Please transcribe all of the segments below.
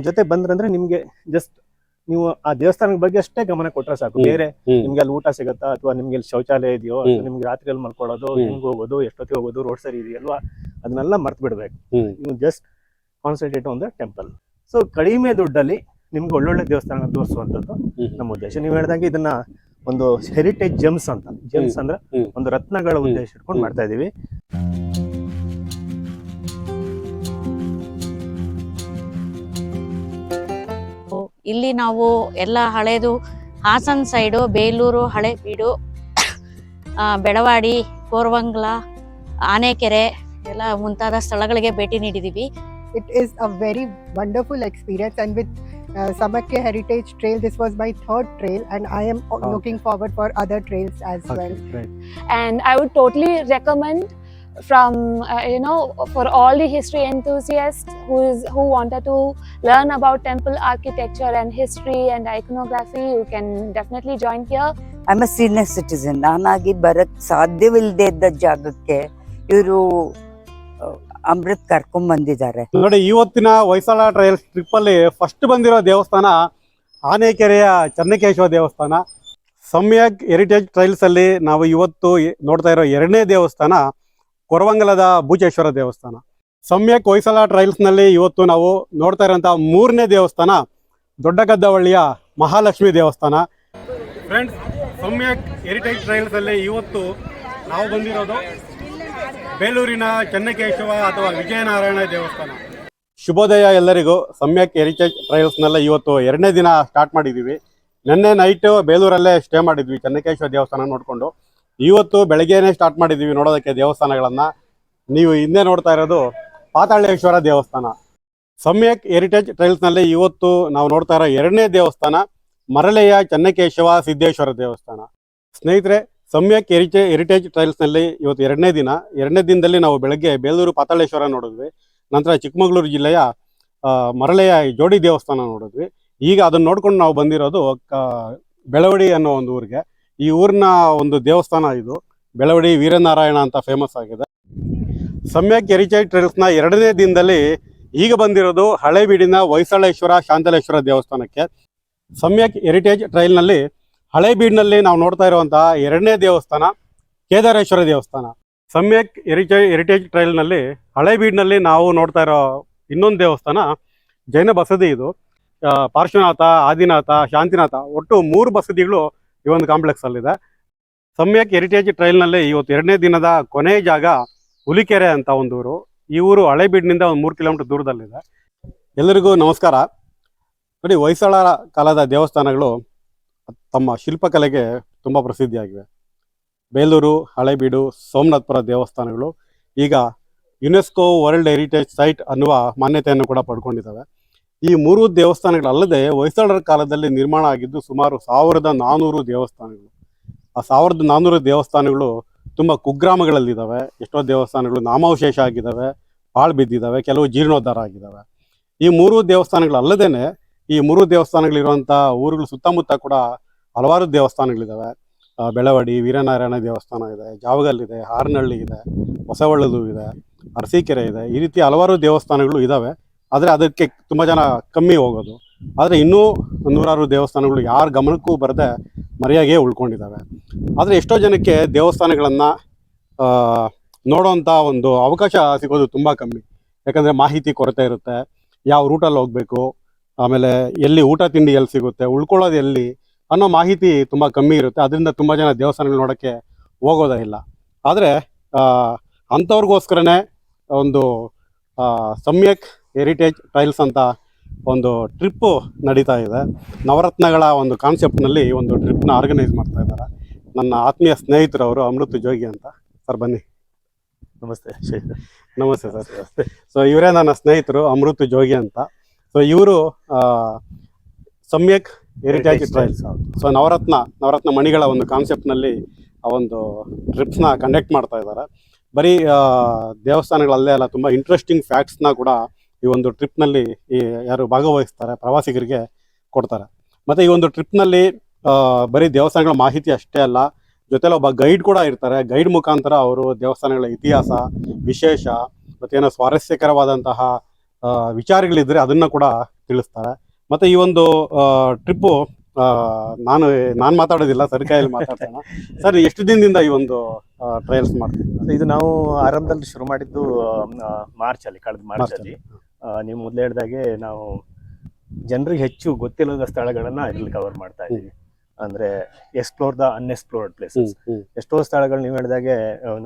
ನಮ್ ಜೊತೆ ಬಂದ್ರಂದ್ರೆ ನಿಮ್ಗೆ ಜಸ್ಟ್ ನೀವು ಆ ದೇವಸ್ಥಾನದ ಬಗ್ಗೆ ಅಷ್ಟೇ ಗಮನ ಕೊಟ್ರೆ ಸಾಕು. ಬೇರೆ. ನಿಮ್ಗೆ ಅಲ್ಲಿ ಊಟ ಸಿಗತ್ತಾ? ಅಥವಾ ನಿಮ್ಗೆ ಅಲ್ಲಿ ಶೌಚಾಲಯ ಇದೆಯೋ. ನಿಮ್ಗೆ ರಾತ್ರಿಯಲ್ಲಿ ಮಲ್ಕೊಳ್ಳೋದು ಹ್ಮ್. ಹೆಂಗ್ ಹೋಗೋದು ಎಷ್ಟೊತ್ತಿಗೆ ಹೋಗೋದು ರೋಡ್ ಸರಿ ಇದೆಯಲ್ವಾ? ಅದನ್ನೆಲ್ಲ ಮರ್ತ್ ಬಿಡ್ಬೇಕು. ನೀವು just concentrate on the temple so ಕಡಿಮೆ ದುಡ್ಡಲ್ಲಿ ನಿಮ್ಗೆ ಒಳ್ಳೊಳ್ಳೆ ದೇವಸ್ಥಾನ ತೋರಿಸುವಂಥದ್ದು ನಮ್ಮ ಉದ್ದೇಶ. ನೀವು ಹೇಳ್ದಂಗೆ ಇದನ್ನ ಒಂದು ಹೆರಿಟೇಜ್ ಜೆಮ್ಸ್ ಅಂತ. ಜೆಮ್ಸ್ ಅಂದ್ರೆ ಒಂದು ರತ್ನಗಳ ಉದ್ದೇಶ ಇಟ್ಕೊಂಡು ಮಾಡ್ತಾ ಇದೀವಿ. ಇಲ್ಲಿ ನಾವು ಎಲ್ಲ ಹಳೇದು ಹಾಸನ್ ಸೈಡು ಬೇಲೂರು ಹಳೆ ಬೀಡು ಬೆಳವಾಡಿ ಕೋರ್ವಂಗ್ಲ ಆನೆಕೆರೆ ಎಲ್ಲ ಮುಂತಾದ ಸ್ಥಳಗಳಿಗೆ ಭೇಟಿ ನೀಡಿದೀವಿ. It is a very wonderful experience and with Samyak heritage trail this was my third trail and I am looking forward for other trails as well and I would totally recommend from uh, you know for all the history enthusiasts who is who wanted to learn about temple architecture and history and iconography you can definitely join here i'm a senior citizen nanagi ಬರಕ್ ಸಾಧ್ಯವಿಲ್ಲದೆ ಇದ್ದ ಜಾಗಕ್ಕೆ ಇವರು ಅಮೃತ್ ಕರ್ಕೊಂಡ್ ಬಂದಿದ್ದಾರೆ ನೋಡಿ ಇವತ್ತಿನ Hoysala trails trip ಅಲ್ಲಿ first ಬಂದಿರೋ ದೇವಸ್ಥಾನ ಆನೆಕೆರೆಯ ಚನ್ನಕೇಶವ ದೇವಸ್ಥಾನ ಸಮ್ಯಕ್ ಹೆರಿಟೇಜ್ ಟ್ರೈಲ್ಸ್ ಅಲ್ಲಿ ನಾವು ಇವತ್ತು ನೋಡ್ತಾ ಇರೋ ಎರಡನೇ ದೇವಸ್ಥಾನ ಕೊರವಂಗಲದ ಭೂಜೇಶ್ವರ ದೇವಸ್ಥಾನ. ಸಮ್ಯಕ್ ಟ್ರೈಲ್ಸ್ನಲ್ಲಿ ಇವತ್ತು ನಾವು ನೋಡ್ತಾ ಇರೋಂಥ ಮೂರನೇ ದೇವಸ್ಥಾನ ದೊಡ್ಡಗದ್ದವಳ್ಳಿಯ ಮಹಾಲಕ್ಷ್ಮಿ ದೇವಸ್ಥಾನ. ಫ್ರೆಂಡ್ಸ್ ಸಮ್ಯಕ್ ಹೆರಿಟೇಜ್ ಟ್ರೈಲ್ಸ್ ಅಲ್ಲಿ ಇವತ್ತು ನಾವು ಬಂದಿರೋದು ಬೇಲೂರಿನ ಚನ್ನಕೇಶವ ಅಥವಾ ವಿಜಯನಾರಾಯಣ ದೇವಸ್ಥಾನ. ಶುಭೋದಯ ಎಲ್ಲರಿಗೂ, ಸಮ್ಯಕ್ ಹೆರಿಟೇಜ್ ಟ್ರೈಲ್ಸ್ನೆಲ್ಲ ಇವತ್ತು ಎರಡನೇ ದಿನ ಸ್ಟಾರ್ಟ್ ಮಾಡಿದ್ದೀವಿ. ನಿನ್ನೆ ನೈಟ್ ಬೇಲೂರಲ್ಲೇ ಸ್ಟೇ ಮಾಡಿದ್ವಿ ಚನ್ನಕೇಶ್ವರ ದೇವಸ್ಥಾನ ನೋಡಿಕೊಂಡು. ಇವತ್ತು ಬೆಳಗ್ಗೆನೆ ಸ್ಟಾರ್ಟ್ ಮಾಡಿದ್ದೀವಿ ನೋಡೋದಕ್ಕೆ ದೇವಸ್ಥಾನಗಳನ್ನು. ನೀವು ಹಿಂದೆ ನೋಡ್ತಾ ಇರೋದು ಪಾತಾಳೇಶ್ವರ ದೇವಸ್ಥಾನ. ಸಮ್ಯಕ್ ಹೆರಿಟೇಜ್ ಟ್ರಯಲ್ಸ್ನಲ್ಲಿ ಇವತ್ತು ನಾವು ನೋಡ್ತಾ ಇರೋ ಎರಡನೇ ದೇವಸ್ಥಾನ ಮರಳೆಯ ಚನ್ನಕೇಶವ ಸಿದ್ದೇಶ್ವರ ದೇವಸ್ಥಾನ. ಸ್ನೇಹಿತರೆ, ಸಮ್ಯಕ್ ಹೆರಿಟೇ ಹೆರಿಟೇಜ್ ಟ್ರಯಲ್ಸ್ನಲ್ಲಿ ಇವತ್ತು ಎರಡನೇ ದಿನ. ಎರಡನೇ ದಿನದಲ್ಲಿ ನಾವು ಬೆಳಗ್ಗೆ ಬೇಲೂರು ಪಾತಾಳೇಶ್ವರ ನೋಡಿದ್ವಿ. ನಂತರ ಚಿಕ್ಕಮಗಳೂರು ಜಿಲ್ಲೆಯ ಮರಳೆಯ ಜೋಡಿ ದೇವಸ್ಥಾನ ನೋಡಿದ್ವಿ. ಈಗ ಅದನ್ನ ನೋಡ್ಕೊಂಡು ನಾವು ಬಂದಿರೋದು ಬೆಳವಡಿ ಅನ್ನೋ ಒಂದು ಊರಿಗೆ. ಈ ಊರಿನ ಒಂದು ದೇವಸ್ಥಾನ ಇದು. ಬೆಳವಡಿ ವೀರನಾರಾಯಣ ಅಂತ ಫೇಮಸ್ ಆಗಿದೆ. ಸಮ್ಯಕ್ ಹೆರಿಟೇಜ್ ಟ್ರೈಲ್ಸ್ನ ಎರಡನೇ ದಿನದಲ್ಲಿ ಈಗ ಬಂದಿರೋದು ಹಳೇಬೀಡಿನ ಹೊಯ್ಸಳೇಶ್ವರ, ಶಾಂತಲೇಶ್ವರ ದೇವಸ್ಥಾನಕ್ಕೆ. ಸಮ್ಯಕ್ ಹೆರಿಟೇಜ್ ಟ್ರೈಲ್ನಲ್ಲಿ ಹಳೇಬೀಡಿನಲ್ಲಿ ನಾವು ನೋಡ್ತಾ ಇರುವಂತಹ ಎರಡನೇ ದೇವಸ್ಥಾನ, ಕೇದಾರೇಶ್ವರ ದೇವಸ್ಥಾನ. ಸಮ್ಯಕ್ ಹೆರಿಟೇಜ್ ಹೆರಿಟೇಜ್ ಟ್ರೈಲ್ನಲ್ಲಿ ಹಳೇಬೀಡಿನಲ್ಲಿ ನಾವು ನೋಡ್ತಾ ಇರೋ ಇನ್ನೊಂದು ದೇವಸ್ಥಾನ, ಜೈನ ಬಸದಿ ಇದು. ಪಾರ್ಶ್ವನಾಥ, ಆದಿನಾಥ, ಶಾಂತಿನಾಥ, ಒಟ್ಟು ಮೂರು ಬಸದಿಗಳು ಈ ಒಂದು ಕಾಂಪ್ಲೆಕ್ಸ್ ಅಲ್ಲಿದೆ. ಸಮ್ಯಕ್ ಹೆರಿಟೇಜ್ ಟ್ರೈಲ್ನಲ್ಲಿ ಇವತ್ತು ಎರಡನೇ ದಿನದ ಕೊನೆಯ ಜಾಗ ಹುಲಿಕೆರೆ ಅಂತ ಒಂದು ಊರು. ಈ ಊರು ಹಳೇಬೀಡಿನಿಂದ ಒಂದು ಮೂರು ಕಿಲೋಮೀಟರ್ ದೂರದಲ್ಲಿದೆ. ಎಲ್ಲರಿಗೂ ನಮಸ್ಕಾರ. ನೋಡಿ ಹೊಯ್ಸಳ ಕಾಲದ ದೇವಸ್ಥಾನಗಳು ತಮ್ಮ ಶಿಲ್ಪಕಲೆಗೆ ತುಂಬ ಪ್ರಸಿದ್ಧಿಯಾಗಿವೆ. ಬೇಲೂರು, ಹಳೆಬೀಡು, ಸೋಮನಾಥಪುರ ದೇವಸ್ಥಾನಗಳು ಈಗ ಯುನೆಸ್ಕೋ ವರ್ಲ್ಡ್ ಹೆರಿಟೇಜ್ ಸೈಟ್ ಅನ್ನುವ ಮಾನ್ಯತೆಯನ್ನು ಕೂಡ ಪಡ್ಕೊಂಡಿದ್ದಾವೆ. ಈ ಮೂರು ದೇವಸ್ಥಾನಗಳಲ್ಲದೆ ಹೊಯ್ಸಳರ ಕಾಲದಲ್ಲಿ ನಿರ್ಮಾಣ ಆಗಿದ್ದು ಸುಮಾರು ಸಾವಿರದ ನಾನೂರು ದೇವಸ್ಥಾನಗಳು. ಆ ಸಾವಿರದ ನಾನೂರು ದೇವಸ್ಥಾನಗಳು ತುಂಬ ಕುಗ್ರಾಮಗಳಲ್ಲಿದ್ದಾವೆ. ಎಷ್ಟೋ ದೇವಸ್ಥಾನಗಳು ನಾಮಾವಶೇಷ ಆಗಿದ್ದಾವೆ, ಪಾಳು ಬಿದ್ದಿದ್ದಾವೆ, ಕೆಲವು ಜೀರ್ಣೋದ್ಧಾರ ಆಗಿದ್ದಾವೆ. ಈ ಮೂರು ದೇವಸ್ಥಾನಗಳಲ್ಲದೇನೆ ಈ ಮೂರು ದೇವಸ್ಥಾನಗಳಿರುವಂಥ ಊರುಗಳ ಸುತ್ತಮುತ್ತ ಕೂಡ ಹಲವಾರು ದೇವಸ್ಥಾನಗಳಿದ್ದಾವೆ. ಬೆಳವಡಿ, ವೀರನಾರಾಯಣ ದೇವಸ್ಥಾನ ಇದೆ, ಜಾವಗಲ್ ಇದೆ ಹಾರನಹಳ್ಳಿ ಇದೆ, ಹೊಸವಳ್ಳದು ಇದೆ, ಅರಸೀಕೆರೆ ಇದೆ. ಈ ರೀತಿ ಹಲವಾರು ದೇವಸ್ಥಾನಗಳು ಇದ್ದಾವೆ. ಆದರೆ ಅದಕ್ಕೆ ತುಂಬ ಜನ ಕಮ್ಮಿ ಹೋಗೋದು. ಆದರೆ ಇನ್ನೂ ನೂರಾರು ದೇವಸ್ಥಾನಗಳು ಯಾರ ಗಮನಕ್ಕೂ ಬರದೆ ಮರೆಯಾಗೇ ಉಳ್ಕೊಂಡಿದ್ದಾವೆ ಆದರೆ ಎಷ್ಟೋ ಜನಕ್ಕೆ ದೇವಸ್ಥಾನಗಳನ್ನು ನೋಡೋವಂಥ ಒಂದು ಅವಕಾಶ ಸಿಗೋದು ತುಂಬ ಕಮ್ಮಿ. ಯಾಕಂದರೆ ಮಾಹಿತಿ ಕೊರತೆ ಇರುತ್ತೆ. ಯಾವ ರೂಟಲ್ಲಿ ಹೋಗಬೇಕು, ಆಮೇಲೆ ಎಲ್ಲಿ ಊಟ ತಿಂಡಿ ಎಲ್ಲಿ ಸಿಗುತ್ತೆ, ಉಳ್ಕೊಳ್ಳೋದು ಎಲ್ಲಿ ಅನ್ನೋ ಮಾಹಿತಿ ತುಂಬ ಕಮ್ಮಿ ಇರುತ್ತೆ. ಅದರಿಂದ ತುಂಬ ಜನ ದೇವಸ್ಥಾನಗಳು ನೋಡೋಕ್ಕೆ ಹೋಗೋದೇ ಇಲ್ಲ. ಆದರೆ ಅಂಥವ್ರಿಗೋಸ್ಕರನೇ ಒಂದು ಸಮ್ಯಕ್ ಹೆರಿಟೇಜ್ ಟೈಲ್ಸ್ ಅಂತ ಒಂದು ಟ್ರಿಪ್ಪು ನಡೀತಾ ಇದೆ. ನವರತ್ನಗಳ ಒಂದು ಕಾನ್ಸೆಪ್ಟ್ನಲ್ಲಿ ಒಂದು ಟ್ರಿಪ್ನ ಆರ್ಗನೈಸ್ ಮಾಡ್ತಾ ಇದ್ದಾರೆ. ನನ್ನ ಆತ್ಮೀಯ ಸ್ನೇಹಿತರವರು ಅಮೃತ್ ಜೋಗಿ ಅಂತ. ಸರ್ ಬನ್ನಿ. ನಮಸ್ತೆ. ನಮಸ್ತೆ ಸರ್. ಸೊ ಇವರೇ ನನ್ನ ಸ್ನೇಹಿತರು ಅಮೃತ್ ಜೋಗಿ ಅಂತ. ಸೊ ಇವರು ಸಮ್ಯಕ್ ಹೆರಿಟೇಜ್ ಟ್ರೈಲ್ಸ್. ಸೊ ನವರತ್ನ ನವರತ್ನ ಮಣಿಗಳ ಒಂದು ಕಾನ್ಸೆಪ್ಟ್ನಲ್ಲಿ ಆ ಒಂದು ಟ್ರಿಪ್ಸ್ನ ಕಂಡಕ್ಟ್ ಮಾಡ್ತಾ ಇದ್ದಾರೆ. ಬರೀ ದೇವಸ್ಥಾನಗಳಲ್ಲೇ ಅಲ್ಲ ತುಂಬ ಇಂಟ್ರೆಸ್ಟಿಂಗ್ ಫ್ಯಾಕ್ಟ್ಸ್ನ ಕೂಡ ಈ ಒಂದು ಟ್ರಿಪ್ನಲ್ಲಿ ಈ ಯಾರು ಭಾಗವಹಿಸ್ತಾರೆ ಪ್ರವಾಸಿಗರಿಗೆ ಕೊಡ್ತಾರೆ. ಮತ್ತು ಈ ಒಂದು ಟ್ರಿಪ್ನಲ್ಲಿ ಬರೀ ದೇವಸ್ಥಾನಗಳ ಮಾಹಿತಿ ಅಷ್ಟೇ ಅಲ್ಲ ಜೊತೆಲಿ ಒಬ್ಬ ಗೈಡ್ ಕೂಡ ಇರ್ತಾರೆ. ಗೈಡ್ ಮುಖಾಂತರ ಅವರು ದೇವಸ್ಥಾನಗಳ ಇತಿಹಾಸ ವಿಶೇಷ ಮತ್ತೇನೋ ಸ್ವಾರಸ್ಯಕರವಾದಂತಹ ವಿಚಾರಗಳಿದ್ದರೆ ಅದನ್ನು ಕೂಡ ತಿಳಿಸ್ತಾರೆ. ಮತ್ತೆ ಈ ಒಂದು ಟ್ರಿಪ್ಪು ನಾನು ನಾನು ಮಾತಾಡೋದಿಲ್ಲ ಸರ್ಕಾಯಲ್ಲಿ ಮಾತಾಡ್ತೇನೆ ಸರ್ ಎಷ್ಟು ದಿನದಿಂದ ಈ ಒಂದು ಟ್ರಯಲ್ಸ್ ಮಾಡ್ತೀವಿ ಇದು ನಾವು ಆರಂಭದಲ್ಲಿ ಶುರು ಮಾಡಿದ್ದು ಮಾರ್ಚಲ್ಲಿ ಕಳೆದ ಮಾರ್ಚ್ ಅಲ್ಲಿ. ಆ, ನೀವು ಮೊದಲೇ ಹೇಳ್ದಾಗೆ ನಾವು ಜನರಿಗೆ ಹೆಚ್ಚು ಗೊತ್ತಿಲ್ಲದ ಸ್ಥಳಗಳನ್ನ ಇಲ್ಲಿ ಕವರ್ ಮಾಡ್ತಾ ಇದ್ದೀವಿ. ಅಂದ್ರೆ ಎಕ್ಸ್ಪ್ಲೋರ್ ದ ಅನ್ಎಕ್ಸ್ಪ್ಲೋರ್ಡ್ ಪ್ಲೇಸಸ್ ಎಷ್ಟೋ ಸ್ಥಳಗಳು ನೀವು ಹೇಳಿದಾಗೆ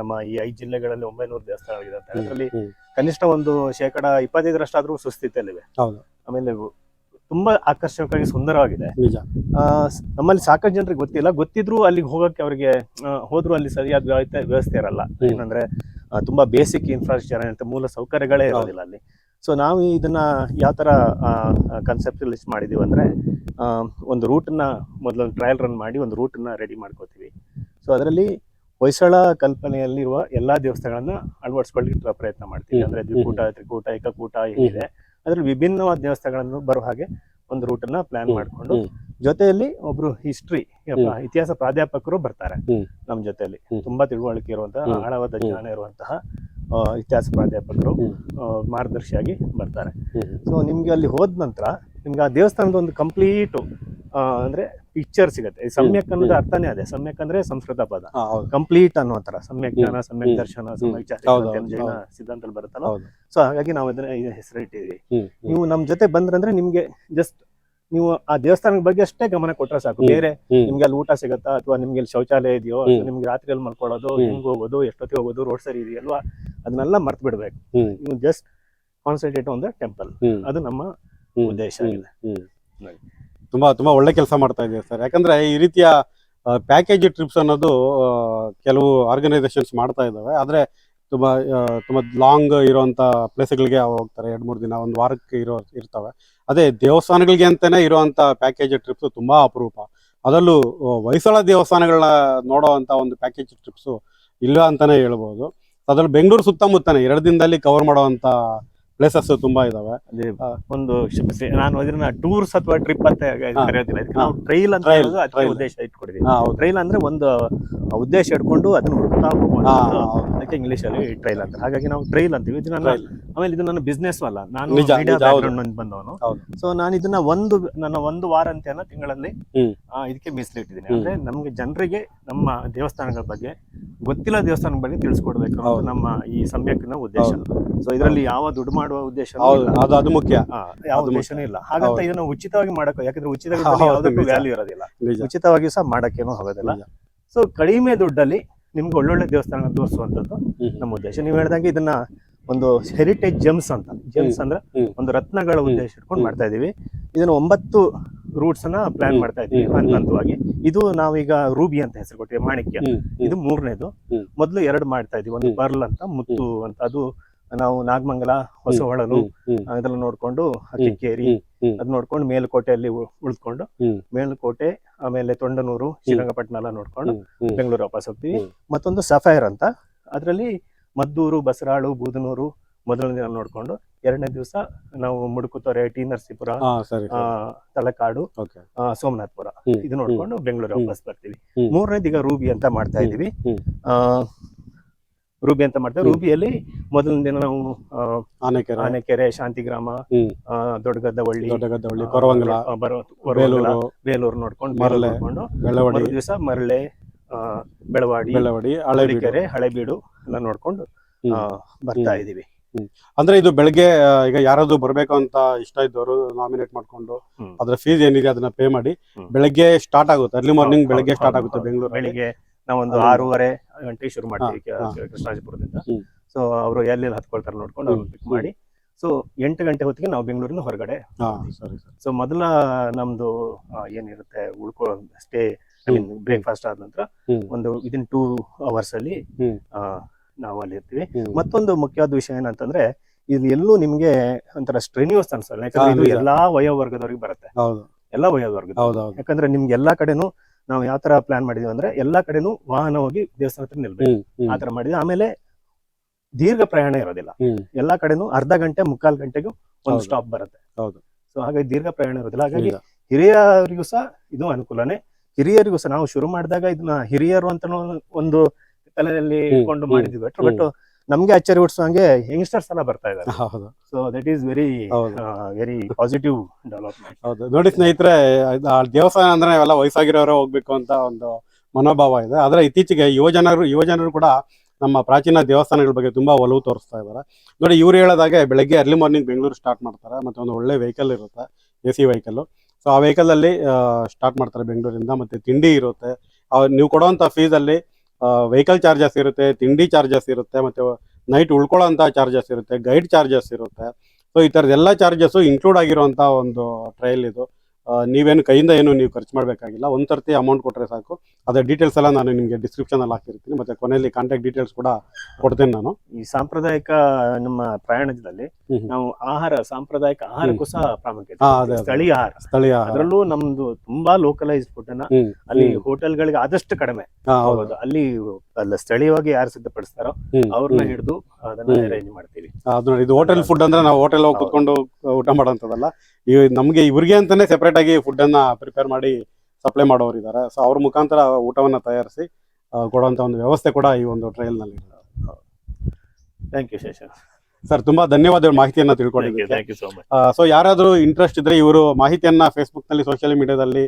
ನಮ್ಮ ಈ ಐದು ಜಿಲ್ಲೆಗಳಲ್ಲಿ ಒಂಬೈನೂರು ದೇವಸ್ಥಾನಗಳಿದೆ ಅದರಲ್ಲಿ ಕನಿಷ್ಠ ಒಂದು ಶೇಕಡ ಇಪ್ಪತ್ತೈದರಷ್ಟಾದ್ರೂ ಸುಸ್ಥಿತಿಯಲ್ಲಿವೆ. ಆಮೇಲೆ ತುಂಬಾ ಆಕರ್ಷಕವಾಗಿ ಸುಂದರವಾಗಿದೆ. ನಮ್ಮಲ್ಲಿ ಸಾಕಷ್ಟು ಜನರಿಗೆ ಗೊತ್ತಿಲ್ಲ. ಗೊತ್ತಿದ್ರು ಅಲ್ಲಿಗೆ ಹೋಗಕ್ಕೆ ಅವರಿಗೆ ಹೋದ್ರು ಅಲ್ಲಿ ಸರಿಯಾದ ವ್ಯವಸ್ಥೆ ವ್ಯವಸ್ಥೆ ಇರಲ್ಲ. ಏನಂದ್ರೆ ತುಂಬಾ ಬೇಸಿಕ್ ಇನ್ಫ್ರಾಸ್ಟ್ರಕ್ಚರ್ ಅಂತ ಮೂಲ ಸೌಕರ್ಯಗಳೇ ಇರೋದಿಲ್ಲ ಅಲ್ಲಿ. ಸೊ ನಾವು ಇದನ್ನ ಯಾವ ತರ ಕನ್ಸೆಪ್ಟಲಿಸ್ಟ್ ಮಾಡಿದೀವಿ ಅಂದ್ರೆ ಒಂದು ರೂಟನ್ನ ಮೊದಲೊಂದು ಟ್ರಯಲ್ ರನ್ ಮಾಡಿ ಒಂದು ರೂಟನ್ನ ರೆಡಿ ಮಾಡ್ಕೋತೀವಿ. ಸೊ ಅದರಲ್ಲಿ ಹೊಯ್ಸಳ ಕಲ್ಪನೆಯಲ್ಲಿರುವ ಎಲ್ಲಾ ದೇವಸ್ಥಾನಗಳನ್ನ ಅಳವಡಿಸ್ಕೊಳ್ಳಿಕ್ಕೆ ಪ್ರಯತ್ನ ಮಾಡ್ತೀವಿ. ಅಂದರೆ ಅಂದ್ರೆ ದ್ವಿಕೂಟ ತ್ರಿಕೂಟ ಏಕಕೂಟ ಏನಿದೆ. ಅದರಲ್ಲಿ ವಿಭಿನ್ನವಾದ ದೇವಸ್ಥಾನಗಳನ್ನು ಬರುವ ಹಾಗೆ ಒಂದು ರೂಟನ್ನ ಪ್ಲಾನ್ ಹ್ಮ್. ಮಾಡ್ಕೊಂಡು ಜೊತೆಯಲ್ಲಿ ಒಬ್ರು ಹಿಸ್ಟ್ರಿ. ಇತಿಹಾಸ ಪ್ರಾಧ್ಯಾಪಕರು ಬರ್ತಾರೆ. ನಮ್ಮ ಜೊತೆಯಲ್ಲಿ ತುಂಬಾ ತಿಳುವಳಿಕೆ ಇರುವಂತಹ ಆಳವಾದ ಜ್ಞಾನ ಇರುವಂತಹ ಇತಿಹಾಸ ಪ್ರಾಧ್ಯಾಪಕರು ಮಾರ್ಗದರ್ಶಿಯಾಗಿ ಬರ್ತಾರೆ. ಸೊ ನಿಮ್ಗೆ ಅಲ್ಲಿ ಹೋದ ನಂತರ ನಿಮ್ಗೆ ಆ ದೇವಸ್ಥಾನದ ಒಂದು ಕಂಪ್ಲೀಟ್ ಅಂದ್ರೆ ಪಿಕ್ಚರ್ ಸಿಗುತ್ತೆ. ಸಮ್ಯಕ್ ಅನ್ನೋದು ಅರ್ಥನೇ ಅದೇ. ಸಮ್ಯಕ್ ಅಂದ್ರೆ ಸಂಸ್ಕೃತ ಪದ. ಕಂಪ್ಲೀಟ್ ಅನ್ನೋ ತರ ಸಮ್ಯಕ್ ಜ್ಞಾನ ಸಮ್ಯಕ್ ದರ್ಶನ. ಸಮ್ಯಕ್ ಜೈನ ಸಿದ್ಧಾಂತದಲ್ಲಿ ಬರುತ್ತಲ್ಲ? ಸೊ ಹಾಗಾಗಿ ನಾವು ಇದನ್ನ ಹೆಸರು. ಹ್ಮ್. ನೀವು ನಮ್ ಜೊತೆ ಬಂದ್ರಂದ್ರೆ ನಿಮ್ಗೆ ಜಸ್ಟ್ ನೀವು ಆ ದೇವಸ್ಥಾನದ ಬಗ್ಗೆ ಅಷ್ಟೇ ಗಮನ ಕೊಟ್ರೆ ಸಾಕು. ಬೇರೆ. ನಿಮ್ಗೆ ಅಲ್ಲಿ ಊಟ ಸಿಗತ್ತಾ? ಅಥವಾ ನಿಮ್ಗೆ ಅಲ್ಲಿ ಶೌಚಾಲಯ ಇದೆಯೋ. ನಿಮ್ಗೆ ರಾತ್ರಿಯಲ್ಲಿ ಮಲ್ಕೊಳ್ಳೋದು. ಹೆಂಗ್ ಹೋಗೋದು ಎಷ್ಟೊತ್ತಿಗೆ ಹೋಗೋದು ರೋಡ್ ಸರಿ ಇದೆಯಲ್ವಾ? ಅದನ್ನೆಲ್ಲ ಮರ್ತ್ ಬಿಡ್ಬೇಕು ನೀವು just concentrate on the temple ಅದು ನಮ್ಮ. ಉದ್ದೇಶ ಹ್ಮ್. ಆಗಿದೆ. ತುಂಬಾ ತುಂಬಾ ಒಳ್ಳೆ ಕೆಲಸ ಮಾಡ್ತಾ ಇದ್ದೀವಿ ಸರ್. ಯಾಕಂದ್ರೆ ಈ ರೀತಿಯ ಪ್ಯಾಕೇಜ್ ಟ್ರಿಪ್ಸ್ ಅನ್ನೋದು ಕೆಲವು ಆರ್ಗನೈಸೇಷನ್ಸ್ ಮಾಡ್ತಾ ಇದ್ದಾವೆ. ಆದ್ರೆ ತುಂಬಾ ತುಂಬಾ ಲಾಂಗ್ ಇರುವಂತ ಪ್ಲೇಸ್ಗಳಿಗೆ ಹೋಗ್ತಾರೆ. ಎರಡ್ ಮೂರು ದಿನ ಒಂದು ವಾರಕ್ಕೆ ಇರೋ ಇರ್ತವೆ. ಅದೇ ದೇವಸ್ಥಾನಗಳಿಗೆ ಅಂತಾನೆ ಇರುವಂತ ಪ್ಯಾಕೇಜ್ ಟ್ರಿಪ್ಸ್ ತುಂಬಾ ಅಪರೂಪ. ಅದರಲ್ಲೂ ವಯಸ್ಸಳ ಹೊಯ್ಸಳ ದೇವಸ್ಥಾನಗಳನ್ನ ನೋಡುವಂತ ಒಂದು ಪ್ಯಾಕೇಜ್ ಟ್ರಿಪ್ಸ್ ಇಲ್ಲ ಅಂತಾನೆ ಹೇಳ್ಬೋದು. ಅದ್ರಲ್ಲಿ ಬೆಂಗಳೂರು ಸುತ್ತಮುತ್ತನೇ ಎರಡು ದಿನದಲ್ಲಿ ಕವರ್ ಮಾಡುವಂತ ಪ್ಲೇಸಸ್ ತುಂಬಾ ಇದಾವೆ. ಒಂದು ನಾನು ಅದನ್ನ ಟೂರ್ಸ್ ಅಥವಾ ಟ್ರಿಪ್ ಅಂತ. ಕರೆಯೋದಿಲ್ಲ. ಇದಕ್ಕೆ ನಾವು ಟ್ರೈಲ್ ಅಂತ ಹೇಳೋದು ಅದಕ್ಕೆ ಉದ್ದೇಶ ಇಟ್ಕೊಂಡಿದ್ದೀವಿ ಟ್ರೈಲ್ ಅಂದ್ರೆ ಒಂದು ಉದ್ದೇಶ ಇಟ್ಕೊಂಡು ಅದನ್ನ ಹುಡುಕ್ತಾ ಹೋಗೋಣ ಅದಕ್ಕೆ ಇಂಗ್ಲಿಷ್ ಅಲ್ಲಿ ಟ್ರೈಲ್ ಅಂತ. ಹಾಗಾಗಿ ನಾವು ಟ್ರೈಲ್ ಅಂತೀವಿ. ಇದು ನನ್ನ. ಆಮೇಲೆ ಇದು ನನ್ನ ಬಿಸ್ನೆಸ್ ಅಲ್ಲ. ನಾನು ಬಂದವನು. ಸೊ ನಾನು ಇದನ್ನ ಒಂದು ನನ್ನ ಒಂದು ವಾರಾಂತ್ಯನ ತಿಂಗಳಲ್ಲಿ ಇದಕ್ಕೆ ಮೀಸಲಿಟ್ಟಿದ್ದೀನಿ. ಅಂದ್ರೆ ನಮ್ಗೆ ಜನರಿಗೆ ನಮ್ಮ ದೇವಸ್ಥಾನಗಳ ಬಗ್ಗೆ ಗೊತ್ತಿಲ್ಲ ದೇವಸ್ಥಾನ ಬಗ್ಗೆ ತಿಳಿಸ್ಕೊಡ್ಬೇಕು ನಮ್ಮ ಈ ಸಮ್ಯಕ್ನ ಉದ್ದೇಶ. ಸೊ ಇದರಲ್ಲಿ ಯಾವ ದುಡ್ಡು ಮಾಡುವ ಉದ್ದೇಶ ಅದು ಅದು ಮುಖ್ಯ. ಯಾವ ಅದು ಉದ್ದೇಶನೂ ಇಲ್ಲ. ಹಾಗಂತ ಇದನ್ನ ಉಚಿತವಾಗಿ ಮಾಡಕ್ಕೆ ಯಾಕಂದ್ರೆ ಉಚಿತ ಹೌದು, ಯಾವುದಕ್ಕೂ ವ್ಯಾಲ್ಯೂ ಇರೋದಿಲ್ಲ. ಉಚಿತವಾಗಿ ಸಹ ಮಾಡಕ್ಕೇನು ಹೋಗೋದಿಲ್ಲ. ಸೊ ಕಡಿಮೆ ದುಡ್ಡಲ್ಲಿ ನಿಮ್ಗೆ ಒಳ್ಳೊಳ್ಳೆ ದೇವಸ್ಥಾನ ತೋರಿಸುವಂತದ್ದು ನಮ್ಮ ಉದ್ದೇಶ. ನೀವು ಹೇಳ್ದಂಗೆ ಇದನ್ನ ಒಂದು ಹೆರಿಟೇಜ್ ಜೆಮ್ಸ್ ಅಂತ. ಜೆಮ್ಸ್ ಅಂದ್ರೆ ಒಂದು ರತ್ನಗಳ ಉದ್ದೇಶ ಇಟ್ಕೊಂಡು ಮಾಡ್ತಾ ಇದೀವಿ. ಇದನ್ನ ಒಂಬತ್ತು ರೂಟ್ಸ್ ಅನ್ನ ಪ್ಲಾನ್ ಮಾಡ್ತಾ ಇದೀವಿ. ಹಂತ ಹಂತವಾಗಿ ಇದು ನಾವೀಗ ರೂಬಿ ಅಂತ ಹೆಸರು ಕೊಟ್ಟಿವಿ ಮಾಣಿಕ್ಯ. ಇದು ಮೂರನೇದು. ಮೊದಲು ಎರಡು ಮಾಡ್ತಾ ಇದೀವಿ. ಒಂದು ಬರ್ಲ್ ಪರ್ಲ್ ಅಂತ ಮುತ್ತು ಅಂತ. ಅದು ನಾವು ನಾಗಮಂಗಲ ಹೊಸ ಹೊಳಲು ಹ್ಮ್. ಅದೆಲ್ಲ ನೋಡ್ಕೊಂಡು ಅಕ್ಕಿಕೇರಿ. ಅದ್ ನೋಡ್ಕೊಂಡು ಮೇಲುಕೋಟೆಯಲ್ಲಿ ಅಲ್ಲಿ ಉಳಿದ್ಕೊಂಡು. ಮೇಲುಕೋಟೆ ಆಮೇಲೆ ತೊಂಡನೂರು ಶ್ರೀರಂಗಪಟ್ಟಣ ಎಲ್ಲ ನೋಡ್ಕೊಂಡು. ಬೆಂಗಳೂರು ವಾಪಸ್ ಹೋಗ್ತೀವಿ. ಮತ್ತೊಂದು ಸಫೈರ್ ಅಂತ. ಅದರಲ್ಲಿ ಮದ್ದೂರು ಬಸರಾಳು ಬೂದನೂರು ಮೊದಲನೇ ದಿನ ನೋಡ್ಕೊಂಡು ಎರಡನೇ ದಿವಸ ನಾವು ಮುಡುಕುತೊರೆ ಟಿ ನರಸೀಪುರ ತಲಕಾಡು ಸೋಮನಾಥ್ಪುರ. ಇದು ನೋಡ್ಕೊಂಡು ಬೆಂಗಳೂರು. ವಾಪಸ್ ಬರ್ತೀವಿ. ಮೂರನೇದೀಗ ಮೂರನೇದು ರೂಬಿ ಅಂತ ಮಾಡ್ತಾ ಇದೀವಿ ಆ, ರೂಬಿ ಅಂತ ಮಾಡ್ತೇವೆ. ರೂಬಿಯಲ್ಲಿ ಮೊದಲನೇ ದಿನ ನಾವು ಆನೆಕೆರೆ. ಆನೆಕೆರೆ ಶಾಂತಿಗ್ರಾಮ ದೊಡ್ಡಗದ್ದವಳ್ಳಿ ದೊಡ್ಡಗದ್ದವಳ್ಳಿ ಕೊರವಂಗಲ ಬೇಲೂರು ನೋಡ್ಕೊಂಡು ಮರಳೆ, ಬೆಳವಾಡಿ. ದಿವಸ ಮರಳೆ ಬೆಳವಾಡಿ ಬೆಳವಾಡಿ ಹಳೆಕೆರೆ ಹಳೆಬೀಡು ಎಲ್ಲ ನೋಡ್ಕೊಂಡು ಬರ್ತಾ ಇದೀವಿ. ಅಂದ್ರೆ ಇದು ಬೆಳಗ್ಗೆ ಈಗ ಯಾರಾದ್ರೂ ಬರ್ಬೇಕು ಅಂತ ಇಷ್ಟ ಇದ್ದವರು ನಾಮಿನೇಟ್ ಮಾಡ್ಕೊಂಡು. ಅದ್ರ ಫೀಸ್ ಏನಿದೆ ಅದನ್ನ ಪೇ ಮಾಡಿ. ಬೆಳಗ್ಗೆ ಸ್ಟಾರ್ಟ್ ಆಗುತ್ತೆ. ಅರ್ಲಿ ಮಾರ್ನಿಂಗ್ ಬೆಳಗ್ಗೆ ಸ್ಟಾರ್ಟ್ ಆಗುತ್ತೆ ಬೆಂಗಳೂರು ಬೆಳಿಗ್ಗೆ ನಾವೊಂದು. ಆರೂವರೆ ಗಂಟೆಗೆ ಶುರು ಮಾಡ್ತೀವಿ ಕೃಷ್ಣರಾಜಪುರದಿಂದ. ಸೊ ಅವರು ಎಲ್ಲೆಲ್ಲಿ ಹತ್ಕೊಳ್ತಾರೆ ನೋಡ್ಕೊಂಡು ಅವ್ರನ್ನ ಪಿಕ್ ಮಾಡಿ. ಸೊ ಎಂಟು ಗಂಟೆ ಹೊತ್ತಿಗೆ ನಾವು ಬೆಂಗಳೂರಿಂದ ಹೊರಗಡೆ ಹಾ ಸರಿ ಸರಿ. ಸೊ ಮೊದಲ ನಮ್ದು ಏನಿರುತ್ತೆ ಉಳ್ಕೊ ಸ್ಟೇ ಐ ಮೀನ್ ಬ್ರೇಕ್ಫಾಸ್ಟ್ ಆದ ನಂತರ ಒಂದು ವಿದಿನ್ ಟೂ ಅವರ್ಸ್ ಅಲ್ಲಿ ನಾವು ಅಲ್ಲಿ ಇರ್ತೀವಿ. ಮತ್ತೊಂದು ಮುಖ್ಯವಾದ ವಿಷಯ ಏನಂತಂದ್ರೆ ಇದು ಎಲ್ಲೂ ನಿಮ್ಗೆ ಒಂಥರ ಸ್ಟ್ರೆನ್ಯೂಸ್ ಅನ್ಸಲ್ಲ. ಯಾಕಂದ್ರೆ ಇದು ಎಲ್ಲಾ ವಯೋವರ್ಗದವ್ರಿಗೆ ಬರುತ್ತೆ. ಎಲ್ಲಾ ವಯೋವರ್ಗದ ಯಾಕಂದ್ರೆ ನಿಮ್ಗೆ ಎಲ್ಲಾ ಕಡೆನೂ ನಾವು ಯಾವ ತರ ಪ್ಲಾನ್ ಮಾಡಿದೀವಿ ಅಂದ್ರೆ ಎಲ್ಲಾ ಕಡೆನೂ ವಾಹನ ಹೋಗಿ ದೇವಸ್ಥಾನ ಹತ್ರ ನಿಲ್ಬೇಕು. ಆ ತರ ಮಾಡಿದ್ವಿ. ಆಮೇಲೆ ದೀರ್ಘ ಪ್ರಯಾಣ ಇರೋದಿಲ್ಲ. ಎಲ್ಲಾ ಕಡೆನೂ ಅರ್ಧ ಗಂಟೆ ಮುಕ್ಕಾಲ್ ಗಂಟೆಗೂ ಒಂದು ಸ್ಟಾಪ್ ಬರುತ್ತೆ. ಹೌದು. ಸೊ ಹಾಗಾಗಿ ದೀರ್ಘ ಪ್ರಯಾಣ ಇರೋದಿಲ್ಲ. ಹಾಗಾಗಿ. ಹಿರಿಯರಿಗೂ ಸಹ ಇದು ಅನುಕೂಲನೇ. ಹಿರಿಯರಿಗೂ ಸಹ ನಾವು ಶುರು ಮಾಡಿದಾಗ ಇದನ್ನ ಹಿರಿಯರು ಅಂತ ಒಂದು ತಲೆಯಲ್ಲಿ ಇಟ್ಕೊಂಡು ಮಾಡಿದ್ವಿ. ಬಟ್ ಬಟ್ ನಮ್ಗೆ ಅಚ್ಚರಿ ಹುಡ್ಸೋಂಗೆ ಯಂಗ್ಸ್ಟರ್ಸ್ ಎಲ್ಲ ಬರ್ತಾ ಇದ್ದಾರೆ. ಹೌದು. So that is very very positive development ಹೌದು. ನೋಡಿ ಸ್ನೇಹಿತರೆ ಆ ದೇವಸ್ಥಾನ ಅಂದ್ರೆ ಎಲ್ಲ ವಯಸ್ಸಾಗಿರೋರು ಹೋಗ್ಬೇಕು ಅಂತ ಒಂದು ಮನೋಭಾವ ಇದೆ. ಆದ್ರೆ ಇತ್ತೀಚೆಗೆ ಯುವಜನರು ಯುವಜನರು ಕೂಡ ನಮ್ಮ ಪ್ರಾಚೀನ ದೇವಸ್ಥಾನಗಳ ಬಗ್ಗೆ ತುಂಬಾ ಒಲವು ತೋರಿಸ್ತಾ ಇದ್ದಾರೆ. ನೋಡಿ ಇವ್ರು ಹೇಳೋದಾಗೆ ಬೆಳಗ್ಗೆ ಅರ್ಲಿ ಮಾರ್ನಿಂಗ್ ಬೆಂಗಳೂರು ಸ್ಟಾರ್ಟ್ ಮಾಡ್ತಾರೆ ಮತ್ತೆ ಒಂದು ಒಳ್ಳೆ ವೆಹಿಕಲ್ ಇರುತ್ತೆ ಎ ಸಿ ವೆಹಿಕಲ್ ಸೊ ಆ ವೆಹಿಕಲ್ ಅಲ್ಲಿ ಸ್ಟಾರ್ಟ್ ಮಾಡ್ತಾರೆ ಬೆಂಗಳೂರಿಂದ ಮತ್ತೆ ತಿಂಡಿ ಇರುತ್ತೆ. ನೀವು ಕೊಡುವಂತ ಫೀಸ್ ಅಲ್ಲಿ ವೆಹಿಕಲ್ ಚಾರ್ಜಸ್ ಇರುತ್ತೆ, ತಿಂಡಿ ಚಾರ್ಜಸ್ ಇರುತ್ತೆ, ಮತ್ತೆ ನೈಟ್ ಉಳ್ಕೊಳ್ಳೋಂಥ ಚಾರ್ಜಸ್ ಇರುತ್ತೆ ಗೈಡ್ ಚಾರ್ಜಸ್ ಇರುತ್ತೆ. ಸೊ ಈ ಥರದ ಎಲ್ಲ ಚಾರ್ಜಸ್ಸು ಇನ್ಕ್ಲೂಡ್ ಆಗಿರುವಂಥ ಒಂದು ಟ್ರೈಲ್ ಇದು. ನೀವೇನು ಕೈಯಿಂದ ಏನು ನೀವು ಖರ್ಚು ಮಾಡಬೇಕಾಗಿಲ್ಲ ಒಂದು ಸರ್ತಿ ಅಮೌಂಟ್ ಕೊಟ್ಟರೆ ಸಾಕು ಅದರ ಡೀಟೇಲ್ಸ್ ಎಲ್ಲ ನಾನು ನಿಮಗೆ ಡಿಸ್ಕ್ರಿಪ್ಷನಲ್ಲಿ ಹಾಕಿರ್ತೀನಿ ಮತ್ತೆ ಕೊನೆಯಲ್ಲಿ ಕಾಂಟ್ಯಾಕ್ಟ್ ಡೀಟೇಲ್ಸ್ ಕೂಡ ಕೊಡ್ತೇನೆ ನಾನು ಈ ಸಾಂಪ್ರದಾಯಿಕ ನಮ್ಮ ಪ್ರಯಾಣದಲ್ಲಿ. ನಾವು ಆಹಾರ ಸಾಂಪ್ರದಾಯಿಕ ಆಹಾರಕ್ಕೂ ಸಹ ಪ್ರಾಮುಖ್ಯತೆ. ಸ್ಥಳೀಯ ಆಹಾರ ಸ್ಥಳೀಯ. ಅದರಲ್ಲೂ ನಮ್ದು ತುಂಬಾ ಲೋಕಲೈಸ್ ಫುಡ್ ಅನ್ನ ಅಲ್ಲಿ. ಹೋಟೆಲ್ಗಳಿಗೆ ಆದಷ್ಟು ಕಡಿಮೆ ಹೌದು ಅಲ್ಲಿ ಅಲ್ಲ ಸ್ಥಳೀಯವಾಗಿ ಯಾರು ಸಿದ್ಧಪಡಿಸ್ತಾರೋ. ಅವ್ರನ್ನ ಹಿಡಿದು ಅದನ್ನ. ಅರೇಂಜ್ ಮಾಡ್ತೀವಿ ಇದು ಹೋಟೆಲ್ ಫುಡ್ ಅಂದ್ರೆ ನಾವು ಹೋಟೆಲ್ ಹೋಗಿ. ಕುತ್ಕೊಂಡು ಊಟ ಮಾಡೋಂಥದ್ದಲ್ಲ ಈ ನಮಗೆ ಇವ್ರಿಗೆ ಅಂತಾನೆ ಸೆಪರೇಟ್ ಆಗಿ ಫುಡ್ ಅನ್ನ ಪ್ರಿಪೇರ್ ಮಾಡಿ ಸಪ್ಲೈ ಮಾಡೋರು ಇದ್ದಾರೆ ಸೊ ಅವ್ರ ಮುಖಾಂತರ ಊಟವನ್ನ ತಯಾರಿಸಿ ಕೊಡುವಂತ ಒಂದು ವ್ಯವಸ್ಥೆ ಕೂಡ ಈ ಒಂದು ಟ್ರೈಲ್ನಲ್ಲಿ ಥ್ಯಾಂಕ್ ಯು ಶೇಷ. ಸರ್ ತುಂಬಾ ಧನ್ಯವಾದಗಳು ಮಾಹಿತಿಯನ್ನ ಯು ಸೋ ಮಚ್ ಸೊ ಯಾರಾದರೂ ಇಂಟ್ರೆಸ್ಟ್ ಇದ್ರೆ ಇವರು ಮಾಹಿತಿಯನ್ನ ಫೇಸ್ಬುಕ್ನಲ್ಲಿ ಸೋಷಿಯಲ್ ಮೀಡಿಯಾದಲ್ಲಿ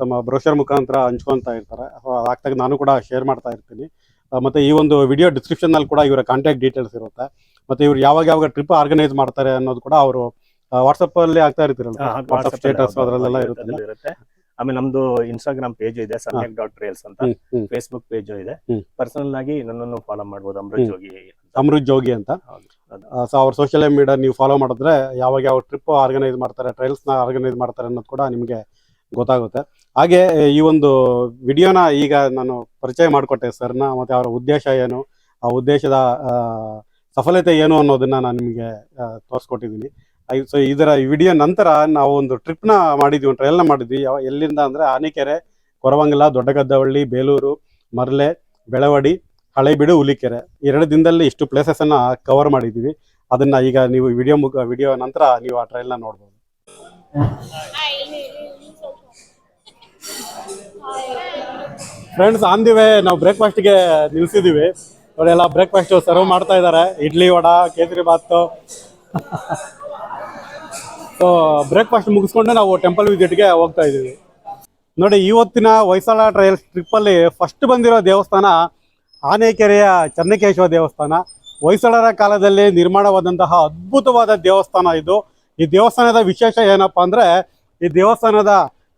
ತಮ್ಮ ಬ್ರೋಷರ್ ಮುಖಾಂತರ ಹಂಚ್ಕೊಂತ ಇರ್ತಾರೆ. ಸೊ ಅದಾಗ್ತಾಗ ನಾನು ಕೂಡ ಶೇರ್ ಮಾಡ್ತಾ ಇರ್ತೀನಿ. ಮತ್ತೆ ಈ ಒಂದು ವಿಡಿಯೋ ಡಿಸ್ಕ್ರಿಪ್ಷನ್ನಲ್ಲಿ ಕೂಡ ಇವರ ಕಾಂಟ್ಯಾಕ್ಟ್ ಡೀಟೇಲ್ಸ್ ಇರುತ್ತೆ. ಮತ್ತೆ ಇವ್ರು ಯಾವಾಗ ಯಾವಾಗ ಟ್ರಿಪ್ ಆರ್ಗನೈಸ್ ಮಾಡ್ತಾರೆ ಅನ್ನೋದು ಕೂಡ ಅವರು ವಾಟ್ಸಪ್ ಅಲ್ಲಿ ಆಗ್ತಾ ಇರ್ತೀರಲ್ಲ ವಾಟ್ಸ್ಆಪ್ ಸ್ಟೇಟಸ್ ಅದರಲ್ಲೆಲ್ಲ ಇರುತ್ತೆ ಆಮೇಲೆ ನಮ್ದು ಇನ್ಸ್ಟಾಗ್ರಾಮ್ ಪೇಜ್ ಇದೆ ಸಮ್ಯಕ್ ಡಾಟ್ ಟ್ರೇಲ್ಸ್ ಅಂತ. ಫೇಸ್ಬುಕ್ ಪೇಜ್ ಇದೆ. ಪರ್ಸನಲ್ ಆಗಿ ನನ್ನನ್ನು ಫಾಲೋ ಮಾಡಬಹುದು ಅಮೃತ್. ಜೋಗಿ. ಅಮೃತ್ ಜೋಗಿ ಅಂತ. ಸೊ ಅವ್ರ ಸೋಷಿಯಲ್ ಮೀಡಿಯಾ ನೀವು ಫಾಲೋ ಮಾಡಿದ್ರೆ ಯಾವಾಗ ಯಾವ ಟ್ರಿಪ್ ಆರ್ಗನೈಸ್ ಮಾಡ್ತಾರೆ ಟ್ರೈಲ್ಸ್ನ ಆರ್ಗನೈಸ್ ಮಾಡ್ತಾರೆ ಅನ್ನೋದು ಕೂಡ ನಿಮಗೆ ಗೊತ್ತಾಗುತ್ತೆ. ಹಾಗೆ ಈ ಒಂದು ವಿಡಿಯೋನ ಈಗ ನಾನು ಪರಿಚಯ ಮಾಡಿಕೊಟ್ಟೆ ಸರ್ನ ಮತ್ತೆ ಅವರ ಉದ್ದೇಶ ಏನು ಆ ಉದ್ದೇಶದ ಸಫಲತೆ ಏನು ಅನ್ನೋದನ್ನ ನಾನು ನಿಮಗೆ ತೋರಿಸ್ಕೊಟ್ಟಿದ್ದೀನಿ. ಸೊ ಇದರ ವಿಡಿಯೋ ನಂತರ ನಾವು ಒಂದು ಟ್ರಿಪ್ನ ಮಾಡಿದ್ವಿ, ಒಂದು ನ ಮಾಡಿದ್ವಿ. ಯಾವ, ಎಲ್ಲಿಂದ ಅಂದ್ರೆ ಆನೆಕೆರೆ, ಕೊರವಂಗಲ, ದೊಡ್ಡಗದ್ದವಳ್ಳಿ, ಬೇಲೂರು, ಮರ್ಲೆ, ಬೆಳವಡಿ, ಹಳೆಬಿಡು, ಹುಲಿಕೆರೆ. ಎರಡು ದಿನದಲ್ಲಿ ಇಷ್ಟು ಪ್ಲೇಸಸ್ ಅನ್ನ ಕವರ್ ಮಾಡಿದ್ವಿ. ಅದನ್ನ ಈಗ ನೀವು ವಿಡಿಯೋ ಮುಖ ವಿಡಿಯೋ ನಂತರ ನೀವು ಆ ಟ್ರಯಲ್ನ ನೋಡ್ಬೋದು. ಫ್ರೆಂಡ್ಸ್ ಆನ್ ದಿ ವೇ ನಾವು ಬ್ರೇಕ್ಫಾಸ್ಟ್ಗೆ ನಿಲ್ಸಿದೀವಿ ಅವರೆಲ್ಲ ಬ್ರೇಕ್ಫಾಸ್ಟ್ ಸರ್ವ್ ಮಾಡ್ತಾ ಇದ್ದಾರೆ ಇಡ್ಲಿ ವಡ, ಕೇಸರಿ ಬಾತು ಸೊ ಬ್ರೇಕ್ಫಾಸ್ಟ್ ಮುಗಿಸ್ಕೊಂಡು ನಾವು ಟೆಂಪಲ್ ವಿಸಿಟ್ಗೆ ಹೋಗ್ತಾ ಇದ್ದೀವಿ. ನೋಡಿ, ಇವತ್ತಿನ ಹೊಯ್ಸಳ ಟ್ರಯಲ್ ಟ್ರಿಪ್ಪಲ್ಲಿ ಫಸ್ಟ್ ಬಂದಿರೋ ದೇವಸ್ಥಾನ ಆನೆಕೆರೆಯ ಚನ್ನಕೇಶವ ದೇವಸ್ಥಾನ. ಹೊಯ್ಸಳರ ಕಾಲದಲ್ಲಿ ನಿರ್ಮಾಣವಾದಂತಹ ಅದ್ಭುತವಾದ ದೇವಸ್ಥಾನ ಇದು. ಈ ದೇವಸ್ಥಾನದ ವಿಶೇಷ ಏನಪ್ಪಾ ಅಂದ್ರೆ, ಈ ದೇವಸ್ಥಾನದ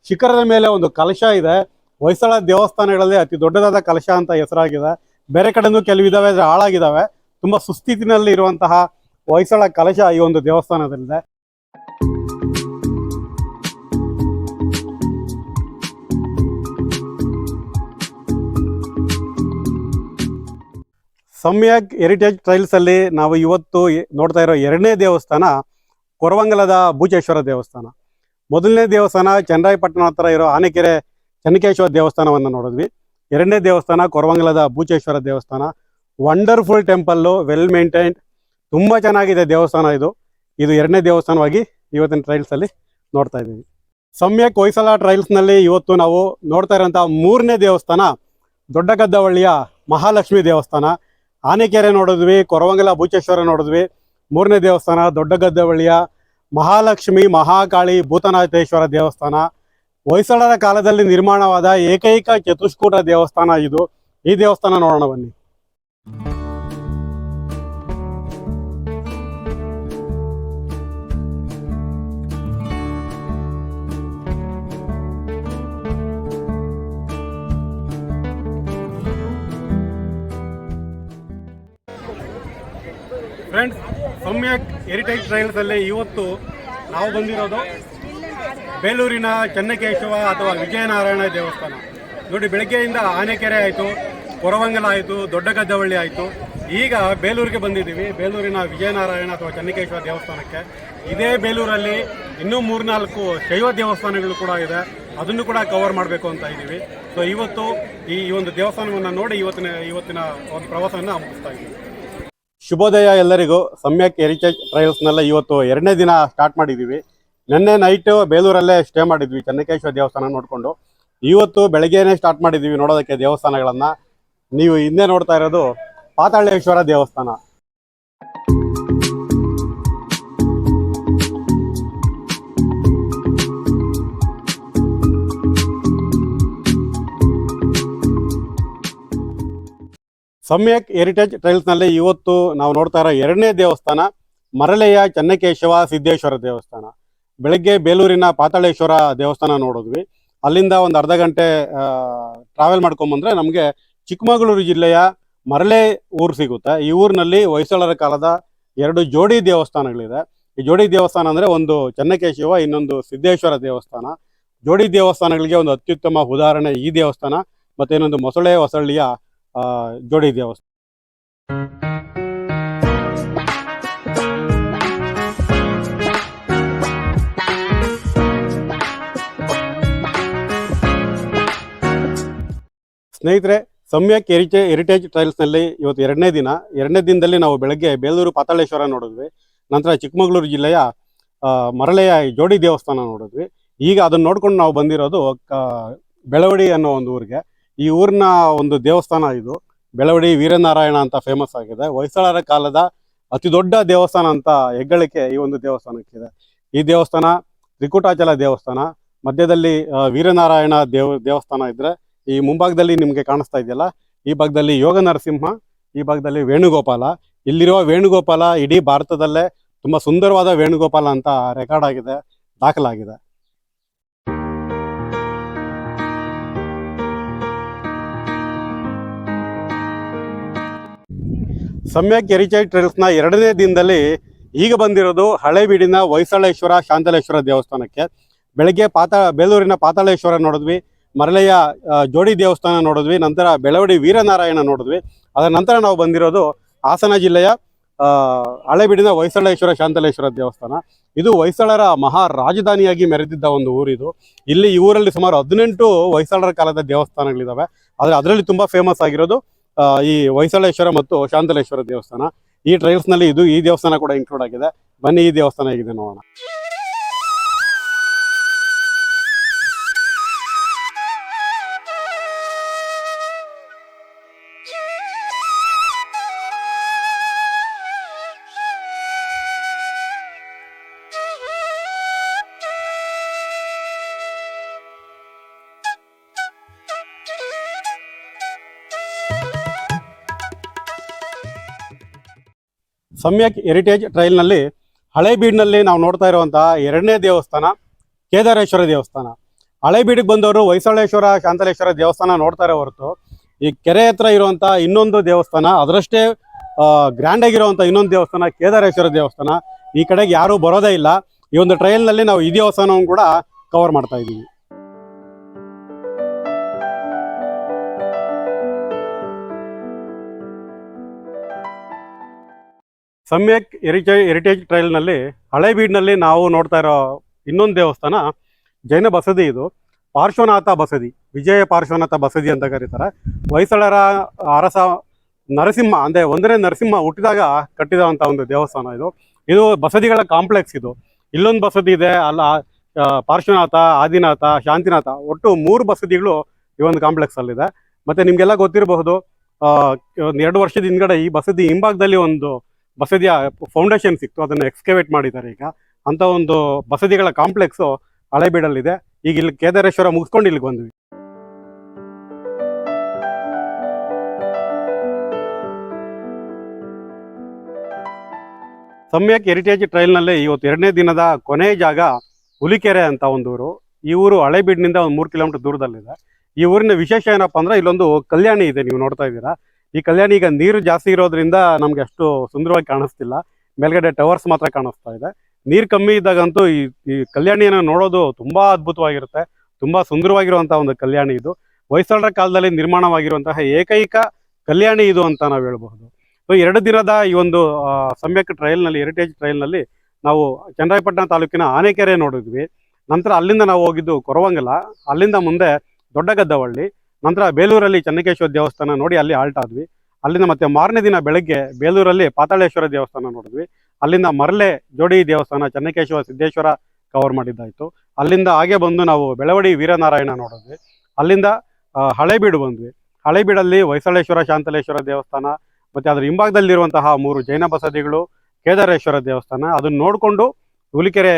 ಶಿಖರದ ಮೇಲೆ ಒಂದು ಕಲಶ ಇದೆ. ಹೊಯ್ಸಳ ದೇವಸ್ಥಾನಗಳಲ್ಲಿ ಅತಿ ದೊಡ್ಡದಾದ ಕಲಶ ಅಂತ ಹೆಸರಾಗಿದೆ. ಬೇರೆ ಕಡೆನೂ ಕೆಲವು ಇದಾವೆ ಆದ್ರೆ ಹಾಳಾಗಿದ್ದಾವೆ ತುಂಬಾ ಸುಸ್ಥಿತಿನಲ್ಲಿ ಇರುವಂತಹ ಹೊಯ್ಸಳ ಕಲಶ ಈ ಒಂದು ದೇವಸ್ಥಾನದಲ್ಲಿದೆ. ಸಮ್ಯಕ್ ಹೆರಿಟೇಜ್ ಟ್ರೈಲ್ಸ್ ಅಲ್ಲಿ ನಾವು ಇವತ್ತು ನೋಡ್ತಾ ಇರೋ ಎರಡನೇ ದೇವಸ್ಥಾನ ಕೊರವಂಗಲದ ಭೂಜೇಶ್ವರ ದೇವಸ್ಥಾನ. ಮೊದಲನೇ ದೇವಸ್ಥಾನ ಚನ್ನರಾಯಪಟ್ಟಣ ಹತ್ರ ಇರೋ ಆನೆಕೆರೆ ಚನ್ನಕೇಶ್ವರ ದೇವಸ್ಥಾನವನ್ನು ನೋಡಿದ್ವಿ. ಎರಡನೇ ದೇವಸ್ಥಾನ ಕೊರವಂಗಲದ ಭೂಚೇಶ್ವರ ದೇವಸ್ಥಾನ. ವಂಡರ್ಫುಲ್ ಟೆಂಪಲ್ಲು ವೆಲ್ ಮೇಂಟೈನ್ಡ್ ತುಂಬ ಚೆನ್ನಾಗಿದೆ ದೇವಸ್ಥಾನ ಇದು. ಇದು ಎರಡನೇ ದೇವಸ್ಥಾನವಾಗಿ ಇವತ್ತಿನ ಟ್ರೈಲ್ಸಲ್ಲಿ ನೋಡ್ತಾ ಇದ್ದೀವಿ. ಸಮ್ಯಕ್ ಹೊಯ್ಸಲ ಟ್ರೈಲ್ಸ್ನಲ್ಲಿ ಇವತ್ತು ನಾವು ನೋಡ್ತಾ ಇರೋಂಥ ಮೂರನೇ ದೇವಸ್ಥಾನ ದೊಡ್ಡಗದ್ದವಳ್ಳಿಯ ಮಹಾಲಕ್ಷ್ಮಿ ದೇವಸ್ಥಾನ. ಆನೆಕೆರೆ ನೋಡಿದ್ವಿ, ಕೊರವಂಗಲ ಬೂಚೇಶ್ವರ ನೋಡಿದ್ವಿ, ಮೂರನೇ ದೇವಸ್ಥಾನ, ದೊಡ್ಡಗದ್ದವಳ್ಳಿಯ ಮಹಾಲಕ್ಷ್ಮಿ ಮಹಾಕಾಳಿ ಭೂತನಾಥೇಶ್ವರ ದೇವಸ್ಥಾನ. ಹೊಯ್ಸಳರ ಕಾಲದಲ್ಲಿ ನಿರ್ಮಾಣವಾದ ಏಕೈಕ ಚತುಷ್ಕೂಟ ದೇವಸ್ಥಾನ ಇದು. ಈ ದೇವಸ್ಥಾನ ನೋಡೋಣ ಬನ್ನಿ. ಸಮ್ಯಕ್ ಹೆರಿಟೇಜ್ ಟ್ರೈಲ್ಸ್ ಅಲ್ಲಿ ಇವತ್ತು ನಾವು ಬಂದಿರೋದು ಬೇಲೂರಿನ ಚನ್ನಕೇಶವ ಅಥವಾ ವಿಜಯನಾರಾಯಣ ದೇವಸ್ಥಾನ. ನೋಡಿ, ಬೆಳಗ್ಗೆಯಿಂದ ಆನೆಕೆರೆ ಆಯಿತು, ಕೊರವಂಗಲ ಆಯಿತು, ದೊಡ್ಡಗದ್ದವಳ್ಳಿ ಆಯಿತು. ಈಗ ಬೇಲೂರಿಗೆ ಬಂದಿದ್ದೀವಿ. ಬೇಲೂರಿನ ವಿಜಯನಾರಾಯಣ ಅಥವಾ ಚನ್ನಕೇಶವ ದೇವಸ್ಥಾನಕ್ಕೆ. ಇದೇ ಬೇಲೂರಲ್ಲಿ ಇನ್ನೂ ಮೂರ್ನಾಲ್ಕು ಶೈವ ದೇವಸ್ಥಾನಗಳು ಕೂಡ ಇದೆ. ಅದನ್ನು ಕೂಡ ಕವರ್ ಮಾಡಬೇಕು ಅಂತ ಇದ್ದೀವಿ. ಸೊ ಇವತ್ತು ಈ ಒಂದು ದೇವಸ್ಥಾನವನ್ನು ನೋಡಿ ಇವತ್ತಿನ ಇವತ್ತಿನ ಒಂದು ಪ್ರವಾಸವನ್ನು ಮುಗಿಸ್ತಾ ಇದ್ದೀವಿ. ಶುಭೋದಯ ಎಲ್ಲರಿಗೂ ಸಮ್ಯಕ್ ಹೆರಿಟೇಜ್ ಟ್ರಯಲ್ಸ್ನೆಲ್ಲ ಇವತ್ತು ಎರಡನೇ ದಿನ ಸ್ಟಾರ್ಟ್ ಮಾಡಿದ್ದೀವಿ ನಿನ್ನೆ ನೈಟ್ ಬೇಲೂರಲ್ಲೇ ಸ್ಟೇ ಮಾಡಿದ್ವಿ ಚನ್ನಕೇಶ್ವರ ದೇವಸ್ಥಾನ ನೋಡಿಕೊಂಡು. ಇವತ್ತು ಬೆಳಗ್ಗೆನೇ ಸ್ಟಾರ್ಟ್ ಮಾಡಿದ್ದೀವಿ ನೋಡೋದಕ್ಕೆ ದೇವಸ್ಥಾನಗಳನ್ನು. ನೀವು ಹಿಂದೆ ನೋಡ್ತಾ ಇರೋದು ಪಾತಾಳೇಶ್ವರ ದೇವಸ್ಥಾನ. ಸಮ್ಯಕ್ ಹೆರಿಟೇಜ್ ಟ್ರೈಲ್ಸ್ನಲ್ಲಿ ಇವತ್ತು ನಾವು ನೋಡ್ತಾ ಇರೋ ಎರಡನೇ ದೇವಸ್ಥಾನ ಮರಳೆಯ ಚನ್ನಕೇಶವ ಸಿದ್ದೇಶ್ವರ ದೇವಸ್ಥಾನ. ಬೆಳಗ್ಗೆ ಬೇಲೂರಿನ ಪಾತಾಳೇಶ್ವರ ದೇವಸ್ಥಾನ ನೋಡಿದ್ವಿ. ಅಲ್ಲಿಂದ ಒಂದು ಅರ್ಧ ಗಂಟೆ ಟ್ರಾವೆಲ್ ಮಾಡ್ಕೊಂಬಂದ್ರೆ ನಮಗೆ ಚಿಕ್ಕಮಗಳೂರು ಜಿಲ್ಲೆಯ ಮರಳೆ ಊರು ಸಿಗುತ್ತೆ. ಈ ಊರಿನಲ್ಲಿ ಹೊಯ್ಸಳರ ಕಾಲದ ಎರಡು ಜೋಡಿ ದೇವಸ್ಥಾನಗಳಿದೆ. ಈ ಜೋಡಿ ದೇವಸ್ಥಾನ ಅಂದರೆ ಒಂದು ಚನ್ನಕೇಶವ, ಇನ್ನೊಂದು ಸಿದ್ದೇಶ್ವರ ದೇವಸ್ಥಾನ. ಜೋಡಿ ದೇವಸ್ಥಾನಗಳಿಗೆ ಒಂದು ಅತ್ಯುತ್ತಮ ಉದಾಹರಣೆ ಈ ದೇವಸ್ಥಾನ ಮತ್ತೆ ಇನ್ನೊಂದು ಮೊಸಳೆ ಹೊಸಳ್ಳಿಯ ಜೋಡಿ ದೇವಸ್ಥಾನ ಸ್ನೇಹಿತರೆ, ಸಮ್ಯಕ್ ಹೆರಿಟೇ, ಹೆರಿಟೇಜ್ ಟ್ರೈಲ್ಸ್ನಲ್ಲಿ ಇವತ್ತು ಎರಡನೇ ದಿನ. ಎರಡನೇ ದಿನದಲ್ಲಿ ನಾವು ಬೆಳಗ್ಗೆ ಬೇಲೂರು ಪಾತಾಳೇಶ್ವರ ನೋಡಿದ್ವಿ. ನಂತರ ಚಿಕ್ಕಮಗಳೂರು ಜಿಲ್ಲೆಯ ಮರಳೆಯ ಜೋಡಿ ದೇವಸ್ಥಾನ ನೋಡಿದ್ವಿ. ಈಗ ಅದನ್ನ ನೋಡ್ಕೊಂಡು ನಾವು ಬಂದಿರೋದು ಬೆಳವಡಿ ಅನ್ನೋ ಒಂದು ಊರಿಗೆ. ಈ ಊರಿನ ಒಂದು ದೇವಸ್ಥಾನ ಇದು. ಬೆಳವಡಿ ವೀರನಾರಾಯಣ ಅಂತ ಫೇಮಸ್ ಆಗಿದೆ. ಹೊಯ್ಸಳರ ಕಾಲದ ಅತಿ ದೊಡ್ಡ ದೇವಸ್ಥಾನ ಅಂತ ಹೆಗ್ಗಳಿಕೆ ಈ ಒಂದು ದೇವಸ್ಥಾನಕ್ಕಿದೆ. ಈ ದೇವಸ್ಥಾನ ತ್ರಿಕುಟಾಚಲ ದೇವಸ್ಥಾನ. ಮಧ್ಯದಲ್ಲಿ ವೀರನಾರಾಯಣ ದೇವ, ದೇವಸ್ಥಾನ ಇದ್ರೆ ಈ ಮುಂಭಾಗದಲ್ಲಿ ನಿಮಗೆ ಕಾಣಿಸ್ತಾ ಇದೆಯಲ್ಲ? ಈ ಭಾಗದಲ್ಲಿ ಯೋಗ ನರಸಿಂಹ, ಈ ಭಾಗದಲ್ಲಿ ವೇಣುಗೋಪಾಲ. ಇಲ್ಲಿರುವ ವೇಣುಗೋಪಾಲ ಇಡೀ ಭಾರತದಲ್ಲೇ ತುಂಬಾ ಸುಂದರವಾದ ವೇಣುಗೋಪಾಲ ಅಂತ ರೆಕಾರ್ಡ್ ಆಗಿದೆ, ದಾಖಲಾಗಿದೆ. ಸಮ್ಯಕ್ ಎರಿಚೈ ಟ್ರೇಲ್ಸ್ನ ಎರಡನೇ ದಿನದಲ್ಲಿ ಈಗ ಬಂದಿರೋದು ಹಳೇಬೀಡಿನ ಹೊಯ್ಸಳೇಶ್ವರ, ಶಾಂತಲೇಶ್ವರ ದೇವಸ್ಥಾನಕ್ಕೆ. ಬೆಳಗ್ಗೆ ಪಾತಾ, ಬೇಲೂರಿನ ಪಾತಾಳೇಶ್ವರ ನೋಡಿದ್ವಿ. ಮರಳೆಯ ಜೋಡಿ ದೇವಸ್ಥಾನ ನೋಡಿದ್ವಿ. ನಂತರ ಬೆಳವಡಿ ವೀರನಾರಾಯಣ ನೋಡಿದ್ವಿ. ಅದರ ನಂತರ ನಾವು ಬಂದಿರೋದು ಹಾಸನ ಜಿಲ್ಲೆಯ ಹಳೆಬೀಡಿನ ಹೊಯ್ಸಳೇಶ್ವರ, ಶಾಂತಲೇಶ್ವರ ದೇವಸ್ಥಾನ. ಇದು ಹೊಯ್ಸಳರ ಮಹಾ ರಾಜಧಾನಿಯಾಗಿ ಮೆರೆದಿದ್ದ ಒಂದು ಊರಿದು. ಇಲ್ಲಿ ಈ ಊರಲ್ಲಿ ಸುಮಾರು ಹದಿನೆಂಟು ಹೊಯ್ಸಳರ ಕಾಲದ ದೇವಸ್ಥಾನಗಳಿದ್ದಾವೆ ಆದರೆ ಅದರಲ್ಲಿ ತುಂಬ ಫೇಮಸ್ ಆಗಿರೋದು ಈ ಹೊಯ್ಸಳೇಶ್ವರ ಮತ್ತು ಶಾಂತಲೇಶ್ವರ ದೇವಸ್ಥಾನ. ಈ ಟ್ರೈಲ್ಸ್ನಲ್ಲಿ ಇದು ಈ ದೇವಸ್ಥಾನ ಕೂಡ ಇನ್ಕ್ಲೂಡ್ ಆಗಿದೆ. ಬನ್ನಿ ಈ ದೇವಸ್ಥಾನ ಹೇಗಿದೆ ನೋಡೋಣ. ಸಮ್ಯಕ್ ಹೆರಿಟೇಜ್ ಟ್ರೈಲ್ನಲ್ಲಿ ಹಳೇಬೀಡಿನಲ್ಲಿ ನಾವು ನೋಡ್ತಾ ಇರುವಂತಹ ಎರಡನೇ ದೇವಸ್ಥಾನ, ಕೇದಾರೇಶ್ವರ ದೇವಸ್ಥಾನ. ಹಳೇಬೀಡಿಗೆ ಬಂದವರು ಹೊಯ್ಸಳೇಶ್ವರ, ಶಾಂತಲೇಶ್ವರ ದೇವಸ್ಥಾನ ನೋಡ್ತಾರೆ ಹೊರತು ಈ ಕೆರೆ ಹತ್ರ ಇರುವಂತ ಇನ್ನೊಂದು ದೇವಸ್ಥಾನ, ಅದರಷ್ಟೇ ಗ್ರ್ಯಾಂಡ್ ಆಗಿರುವಂತಹ ಇನ್ನೊಂದು ದೇವಸ್ಥಾನ, ಕೇದಾರೇಶ್ವರ ದೇವಸ್ಥಾನ. ಈ ಕಡೆಗೆ ಯಾರೂ ಬರೋದೇ ಇಲ್ಲ. ಈ ಒಂದು ಟ್ರೈಲ್ನಲ್ಲಿ ನಾವು ಈ ದೇವಸ್ಥಾನವನ್ನು ಕೂಡ ಕವರ್ ಮಾಡ್ತಾ ಇದ್ದೀವಿ. ಸಮ್ಯಕ್ ಹೆರಿಟೇಜ್ ಹೆರಿಟೇಜ್ ಟ್ರೈಲ್ನಲ್ಲಿ ಹಳೇಬೀಡ್ನಲ್ಲಿ ನಾವು ನೋಡ್ತಾ ಇರೋ ಇನ್ನೊಂದು ದೇವಸ್ಥಾನ ಜೈನ ಬಸದಿ ಇದು. ಪಾರ್ಶ್ವನಾಥ ಬಸದಿ, ವಿಜಯ ಪಾರ್ಶ್ವನಾಥ ಬಸದಿ ಅಂತ ಕರೀತಾರೆ. ಹೊಯ್ಸಳರ ಅರಸ ನರಸಿಂಹ, ಅಂದರೆ ಒಂದನೇ ನರಸಿಂಹ ಹುಟ್ಟಿದಾಗ ಕಟ್ಟಿದಂಥ ಒಂದು ದೇವಸ್ಥಾನ ಇದು. ಇದು ಬಸದಿಗಳ ಕಾಂಪ್ಲೆಕ್ಸ್ ಇದು. ಇಲ್ಲೊಂದು ಬಸದಿ ಇದೆ, ಅಲ್ಲ ಪಾರ್ಶ್ವನಾಥ, ಆದಿನಾಥ, ಶಾಂತಿನಾಥ, ಒಟ್ಟು ಮೂರು ಬಸದಿಗಳು ಈ ಒಂದು ಕಾಂಪ್ಲೆಕ್ಸಲ್ಲಿದೆ ಮತ್ತೆ ನಿಮಗೆಲ್ಲ ಗೊತ್ತಿರಬಹುದು ಒಂದು ಎರಡು ವರ್ಷದ ಹಿಂದ್ಗಡೆ ಈ ಬಸದಿ ಹಿಂಭಾಗದಲ್ಲಿ ಒಂದು ಬಸದಿಯ ಫೌಂಡೇಶನ್ ಸಿಕ್ತು, ಅದನ್ನು ಎಕ್ಸ್ಕೇವೇಟ್ ಮಾಡಿದ್ದಾರೆ ಈಗ. ಅಂತ ಒಂದು ಬಸದಿಗಳ ಕಾಂಪ್ಲೆಕ್ಸು ಹಳೆಬೀಡಲ್ಲಿದೆ ಈಗ ಇಲ್ಲಿ ಕೇದಾರೇಶ್ವರ ಮುಗಿಸ್ಕೊಂಡು ಇಲ್ಲಿಗೆ ಬಂದ್ವಿ. ಸಮ್ಯಕ್ ಹೆರಿಟೇಜ್ ಟ್ರೈಲ್ನಲ್ಲಿ ಇವತ್ತು ಎರಡನೇ ದಿನದ ಕೊನೆಯ ಜಾಗ ಹುಲಿಕೆರೆ ಅಂತ ಒಂದು ಊರು. ಈ ಊರು ಹಳೆಬೀಡ್ನಿಂದ ಒಂದು ಮೂರು ಕಿಲೋಮೀಟರ್ ದೂರದಲ್ಲಿದೆ. ಈ ಊರಿನ ವಿಶೇಷ ಏನಪ್ಪ ಅಂದ್ರೆ ಇಲ್ಲೊಂದು ಕಲ್ಯಾಣಿ ಇದೆ, ನೀವು ನೋಡ್ತಾ ಇದ್ದೀರಾ. ಈ ಕಲ್ಯಾಣಿ ಈಗ ನೀರು ಜಾಸ್ತಿ ಇರೋದ್ರಿಂದ ನಮ್ಗೆ ಅಷ್ಟು ಸುಂದರವಾಗಿ ಕಾಣಿಸ್ತಿಲ್ಲ. ಮೇಲ್ಗಡೆ ಟವರ್ಸ್ ಮಾತ್ರ ಕಾಣಿಸ್ತಾ ಇದೆ. ನೀರು ಕಮ್ಮಿ ಇದ್ದಾಗಂತೂ ಈ ಈ ಕಲ್ಯಾಣಿಯನ್ನು ನೋಡೋದು ತುಂಬಾ ಅದ್ಭುತವಾಗಿರುತ್ತೆ. ತುಂಬಾ ಸುಂದರವಾಗಿರುವಂತಹ ಒಂದು ಕಲ್ಯಾಣಿ ಇದು. ಹೊಯ್ಸಳರ ಕಾಲದಲ್ಲಿ ನಿರ್ಮಾಣವಾಗಿರುವಂತಹ ಏಕೈಕ ಕಲ್ಯಾಣಿ ಇದು ಅಂತ ನಾವು ಹೇಳಬಹುದು. ಸೊ, ಎರಡು ದಿನದ ಈ ಒಂದು ಸಮ್ಯಕ್ ಟ್ರಯಲ್ನಲ್ಲಿ ಹೆರಿಟೇಜ್ ಟ್ರಯಲ್ನಲ್ಲಿ ನಾವು ಚನ್ನರಾಯಪಟ್ಟಣ ತಾಲೂಕಿನ ಆನೆಕೆರೆ ನೋಡಿದ್ವಿ. ನಂತರ ಅಲ್ಲಿಂದ ನಾವು ಹೋಗಿದ್ದು ಕೊರವಂಗಲ. ಅಲ್ಲಿಂದ ಮುಂದೆ ದೊಡ್ಡಗದ್ದವಳ್ಳಿ. ನಂತರ ಬೇಲೂರಲ್ಲಿ ಚನ್ನಕೇಶ್ವರ ದೇವಸ್ಥಾನ ನೋಡಿ ಅಲ್ಲಿ ಆಲ್ಟ್ ಆದ್ವಿ ಅಲ್ಲಿಂದ ಮತ್ತೆ ಮಾರನೇ ದಿನ ಬೆಳಗ್ಗೆ ಬೇಲೂರಲ್ಲಿ ಪಾತಾಳೇಶ್ವರ ದೇವಸ್ಥಾನ ನೋಡಿದ್ವಿ. ಅಲ್ಲಿಂದ ಮರಳೆ ಜೋಡಿ ದೇವಸ್ಥಾನ ಚನ್ನಕೇಶ್ವರ ಸಿದ್ದೇಶ್ವರ ಕವರ್ ಮಾಡಿದ್ದಾಯಿತು. ಅಲ್ಲಿಂದ ಹಾಗೆ ಬಂದು ನಾವು ಬೆಳವಡಿ ವೀರನಾರಾಯಣ ನೋಡಿದ್ವಿ. ಅಲ್ಲಿಂದ ಹಳೆಬೀಡು ಬಂದ್ವಿ. ಹಳೇಬೀಡಲ್ಲಿ ಹೊಯ್ಸಳೇಶ್ವರ, ಶಾಂತಲೇಶ್ವರ ದೇವಸ್ಥಾನ, ಮತ್ತು ಅದರ ಹಿಂಭಾಗದಲ್ಲಿರುವಂತಹ ಮೂರು ಜೈನ ಬಸದಿಗಳು, ಕೇದಾರೇಶ್ವರ ದೇವಸ್ಥಾನ, ಅದನ್ನು ನೋಡಿಕೊಂಡು ಹುಲಿಕೆರೆ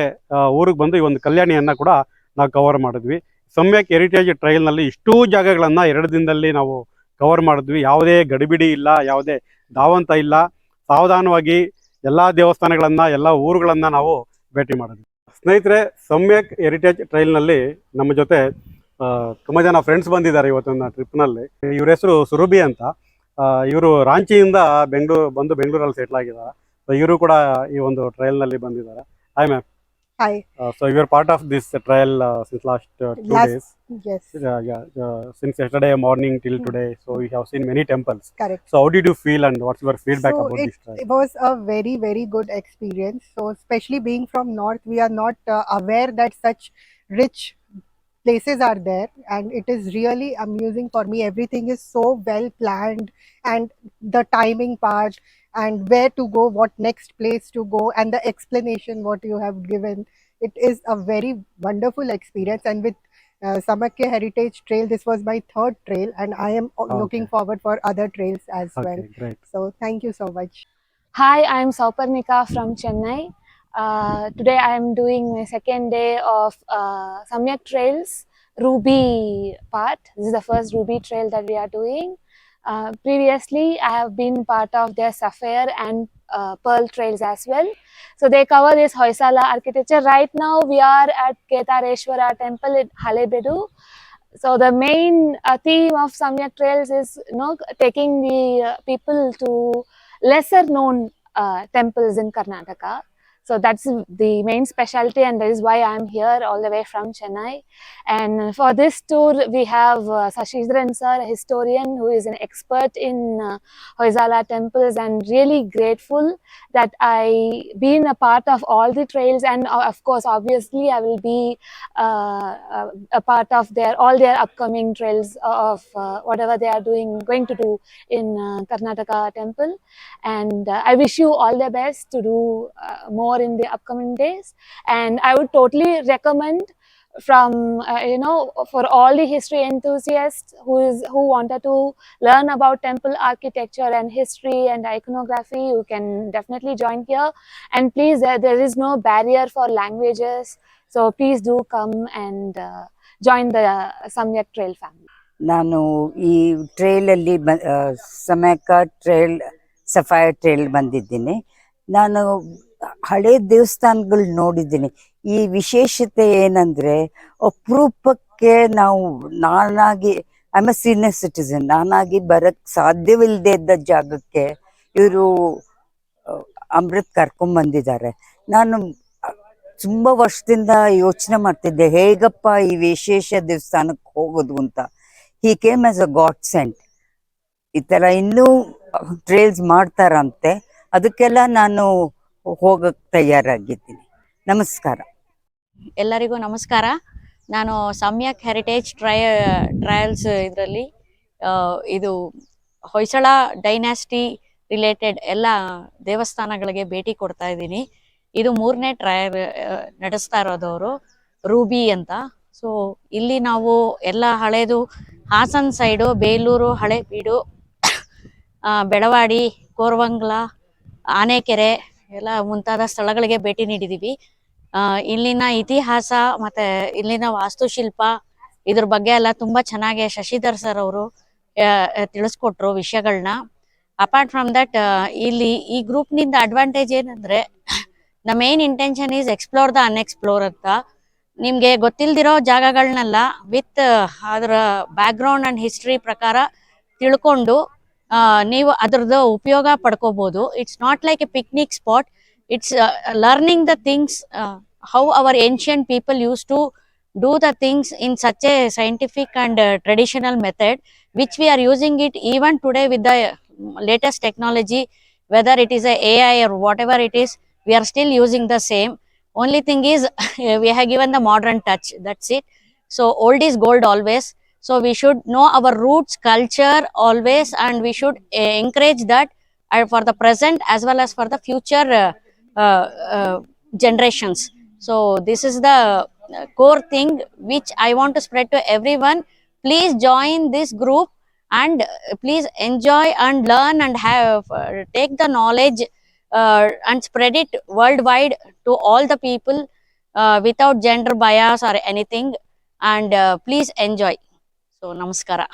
ಊರಿಗೆ ಬಂದು ಈ ಒಂದು ಕಲ್ಯಾಣಿಯನ್ನು ಕೂಡ ನಾವು ಕವರ್ ಮಾಡಿದ್ವಿ. ಸಮ್ಯಕ್ ಹೆರಿಟೇಜ್ ಟ್ರೈಲ್ನಲ್ಲಿ ಇಷ್ಟೂ ಜಾಗಗಳನ್ನ ಎರಡು ದಿನದಲ್ಲಿ ನಾವು ಕವರ್ ಮಾಡಿದ್ವಿ. ಯಾವುದೇ ಗಡಿಬಿಡಿ ಇಲ್ಲ, ಯಾವುದೇ ಧಾವಂತ ಇಲ್ಲ. ಸಾವಧಾನವಾಗಿ ಎಲ್ಲ ದೇವಸ್ಥಾನಗಳನ್ನ, ಎಲ್ಲ ಊರುಗಳನ್ನ ನಾವು ಭೇಟಿ ಮಾಡಿದ್ವಿ. ಸ್ನೇಹಿತರೆ, ಸಮ್ಯಕ್ ಹೆರಿಟೇಜ್ ಟ್ರೈಲ್ನಲ್ಲಿ ನಮ್ಮ ಜೊತೆ ತುಂಬ ಜನ ಫ್ರೆಂಡ್ಸ್ ಬಂದಿದ್ದಾರೆ ಇವತ್ತಿನ ಟ್ರಿಪ್ನಲ್ಲಿ ಇವ್ರ ಹೆಸರು ಸುರುಭಿ ಅಂತ. ಇವರು ರಾಂಚಿಯಿಂದ ಬೆಂಗಳೂರು ಬಂದು ಬೆಂಗಳೂರಲ್ಲಿ ಸೆಟ್ಲ್ ಆಗಿದ್ದಾರೆ. ಇವರು ಕೂಡ ಈ ಒಂದು ಟ್ರಯಲ್ನಲ್ಲಿ ಬಂದಿದ್ದಾರೆ. Hi ma'am Hi. Uh, so you are part of this uh, trial uh, since last uh, two last, days. Yes. Uh, yeah. Uh, since yesterday morning till mm. today, so we have seen many temples. Correct. So how did you feel and what's your feedback so about it, this trial? It was a very very good experience. So especially being from north, we are not uh, aware that such rich places are there and it is really amusing for me everything is so well planned and the timing part and where to go, what next place to go, and the explanation what you have given. It is a very wonderful experience, and with uh, Samakya Heritage Trail, this was my third trail, and I am uh, looking forward for other trails as well. great So, thank you so much. Hi, I'm Sauparnika from Chennai. Uh, today I'm doing my second day of uh, Samyak Trails Ruby part. This is the first Ruby trail that we are doing. Uh, previously, I have been part of their Sapphire and uh, Pearl trails as well. So they cover this Hoysala architecture. Right now, we are at Ketareshwara temple in Halebedu. So the main uh, theme of Samyak Trails is you know taking the uh, people to lesser known uh, temples in Karnataka. So that's the main specialty, and that is why I'm here all the way from Chennai. And for this tour, we have uh, Sashidran sir, a historian who is an expert in uh, Hoysala temples, and really grateful that I been a part of all the trails, and uh, of course, obviously, I will be uh, uh, a part of their all their upcoming trails of uh, whatever they are doing, going to do in uh, Karnataka temple and uh, i wish you all the best to do uh, more in the upcoming days and i would totally recommend from uh, you know for all the history enthusiasts who is who wanted to learn about temple architecture and history and iconography you can definitely join here and please there, there is no barrier for languages so please do come and uh, join the uh, samyak trail family ನಾನು ಈ ಟ್ರೈಲಲ್ಲಿ ಬ ಆ, ಸಮಯಕ trail ಸಫಾಯರ್ trail ಬಂದಿದ್ದೀನಿ ನಾನು ಹಳೆ ದೇವಸ್ಥಾನಗಳು ನೋಡಿದ್ದೀನಿ. ಈ ವಿಶೇಷತೆ ಏನಂದ್ರೆ, ಅಪರೂಪಕ್ಕೆ ನಾವು ನಾನಾಗಿ ಐ ಎ ಸೀನಿಯರ್ ಸಿಟಿಸನ್ ನಾನಾಗಿ ಬರಕ್ ಸಾಧ್ಯವಿಲ್ಲದೆ ಇದ್ದ ಜಾಗಕ್ಕೆ ಇವರು ಅಮೃತ್ ಕರ್ಕೊಂಡ್ ಬಂದಿದ್ದಾರೆ. ನಾನು ತುಂಬಾ ವರ್ಷದಿಂದ ಯೋಚನೆ ಮಾಡ್ತಿದ್ದೆ, ಹೇಗಪ್ಪ ಈ ವಿಶೇಷ ದೇವಸ್ಥಾನಕ್ಕೆ ಹೋಗೋದು ಅಂತ. He came as a god sent ಈ ತರ ಇನ್ನೂ ಟ್ರೇಲ್ಸ್ ಮಾಡ್ತಾರಂತೆ. ಅದಕ್ಕೆಲ್ಲ ನಾನು ಹೋಗಕ್ ತಯಾರಾಗಿದ್ದೀನಿ. ನಮಸ್ಕಾರ. ಎಲ್ಲರಿಗೂ ನಮಸ್ಕಾರ. ನಾನು ಸಮ್ಯಕ್ ಹೆರಿಟೇಜ್ ಟ್ರಯ, ಟ್ರಯಲ್ಸ್ ಇದರಲ್ಲಿ ಇದು ಹೊಯ್ಸಳ ಡೈನಾಸ್ಟಿ ರಿಲೇಟೆಡ್ ಎಲ್ಲ ದೇವಸ್ಥಾನಗಳಿಗೆ ಭೇಟಿ ಕೊಡ್ತಾ ಇದ್ದೀನಿ. ಇದು ಮೂರನೇ ಟ್ರಯಲ್ ನಡೆಸ್ತಾ ಇರೋದವರು ರೂಬಿ ಅಂತ. ಸೊ ಇಲ್ಲಿ ನಾವು ಎಲ್ಲ ಹಳೇದು ಹಾಸನ್ ಸೈಡು, ಬೇಲೂರು, ಹಳೆಬೀಡು ಬೆಳವಾಡಿ, ಕೋರ್ವಂಗ್ಲ, ಆನೆಕೆರೆ ಎಲ್ಲ ಮುಂತಾದ ಸ್ಥಳಗಳಿಗೆ ಭೇಟಿ ನೀಡಿದೀವಿ. ಇಲ್ಲಿನ ಇತಿಹಾಸ ಮತ್ತೆ ಇಲ್ಲಿನ ವಾಸ್ತುಶಿಲ್ಪ ಇದ್ರ ಬಗ್ಗೆ ಎಲ್ಲ ತುಂಬಾ ಚೆನ್ನಾಗಿ ಶಶಿಧರ್ ಸರ್ ಅವರು ತಿಳಿಸ್ಕೊಟ್ರು ವಿಷಯಗಳನ್ನ ಅಪಾರ್ಟ್ ಫ್ರಮ್ ದಟ್ ಇಲ್ಲಿ ಈ ಗ್ರೂಪ್ನಿಂದ ಅಡ್ವಾಂಟೇಜ್ ಏನಂದ್ರೆ ನಮ್ಮ main intention is explore the unexplore ಅಂತ. ನಿಮ್ಗೆ ಗೊತ್ತಿಲ್ದಿರೋ ಜಾಗಗಳನ್ನೆಲ್ಲ ವಿತ್ ಅದರ ಬ್ಯಾಕ್ಗ್ರೌಂಡ್ ಅಂಡ್ ಹಿಸ್ಟ್ರಿ ಪ್ರಕಾರ ತಿಳ್ಕೊಂಡು ನೀವು ಅದ್ರದ್ದು ಉಪಯೋಗ ಪಡ್ಕೋಬಹುದು it's not like a picnic spot it's uh, learning the things uh, how our ancient people used to do the things in such a scientific and uh, traditional method which we are using it even today with the uh, latest technology whether it is a ai or whatever it is we are still using the same only thing is we have given the modern touch that's it so old is gold always so we should know our roots culture always and we should uh, encourage that uh, for the present as well as for the future uh, uh, generations. So this is the core thing which I want to spread to everyone. Please join this group and please enjoy and learn and have uh, take the knowledge uh, and spread it worldwide to all the people uh, without gender bias or anything and uh, please enjoy so ನಮಸ್ಕಾರ.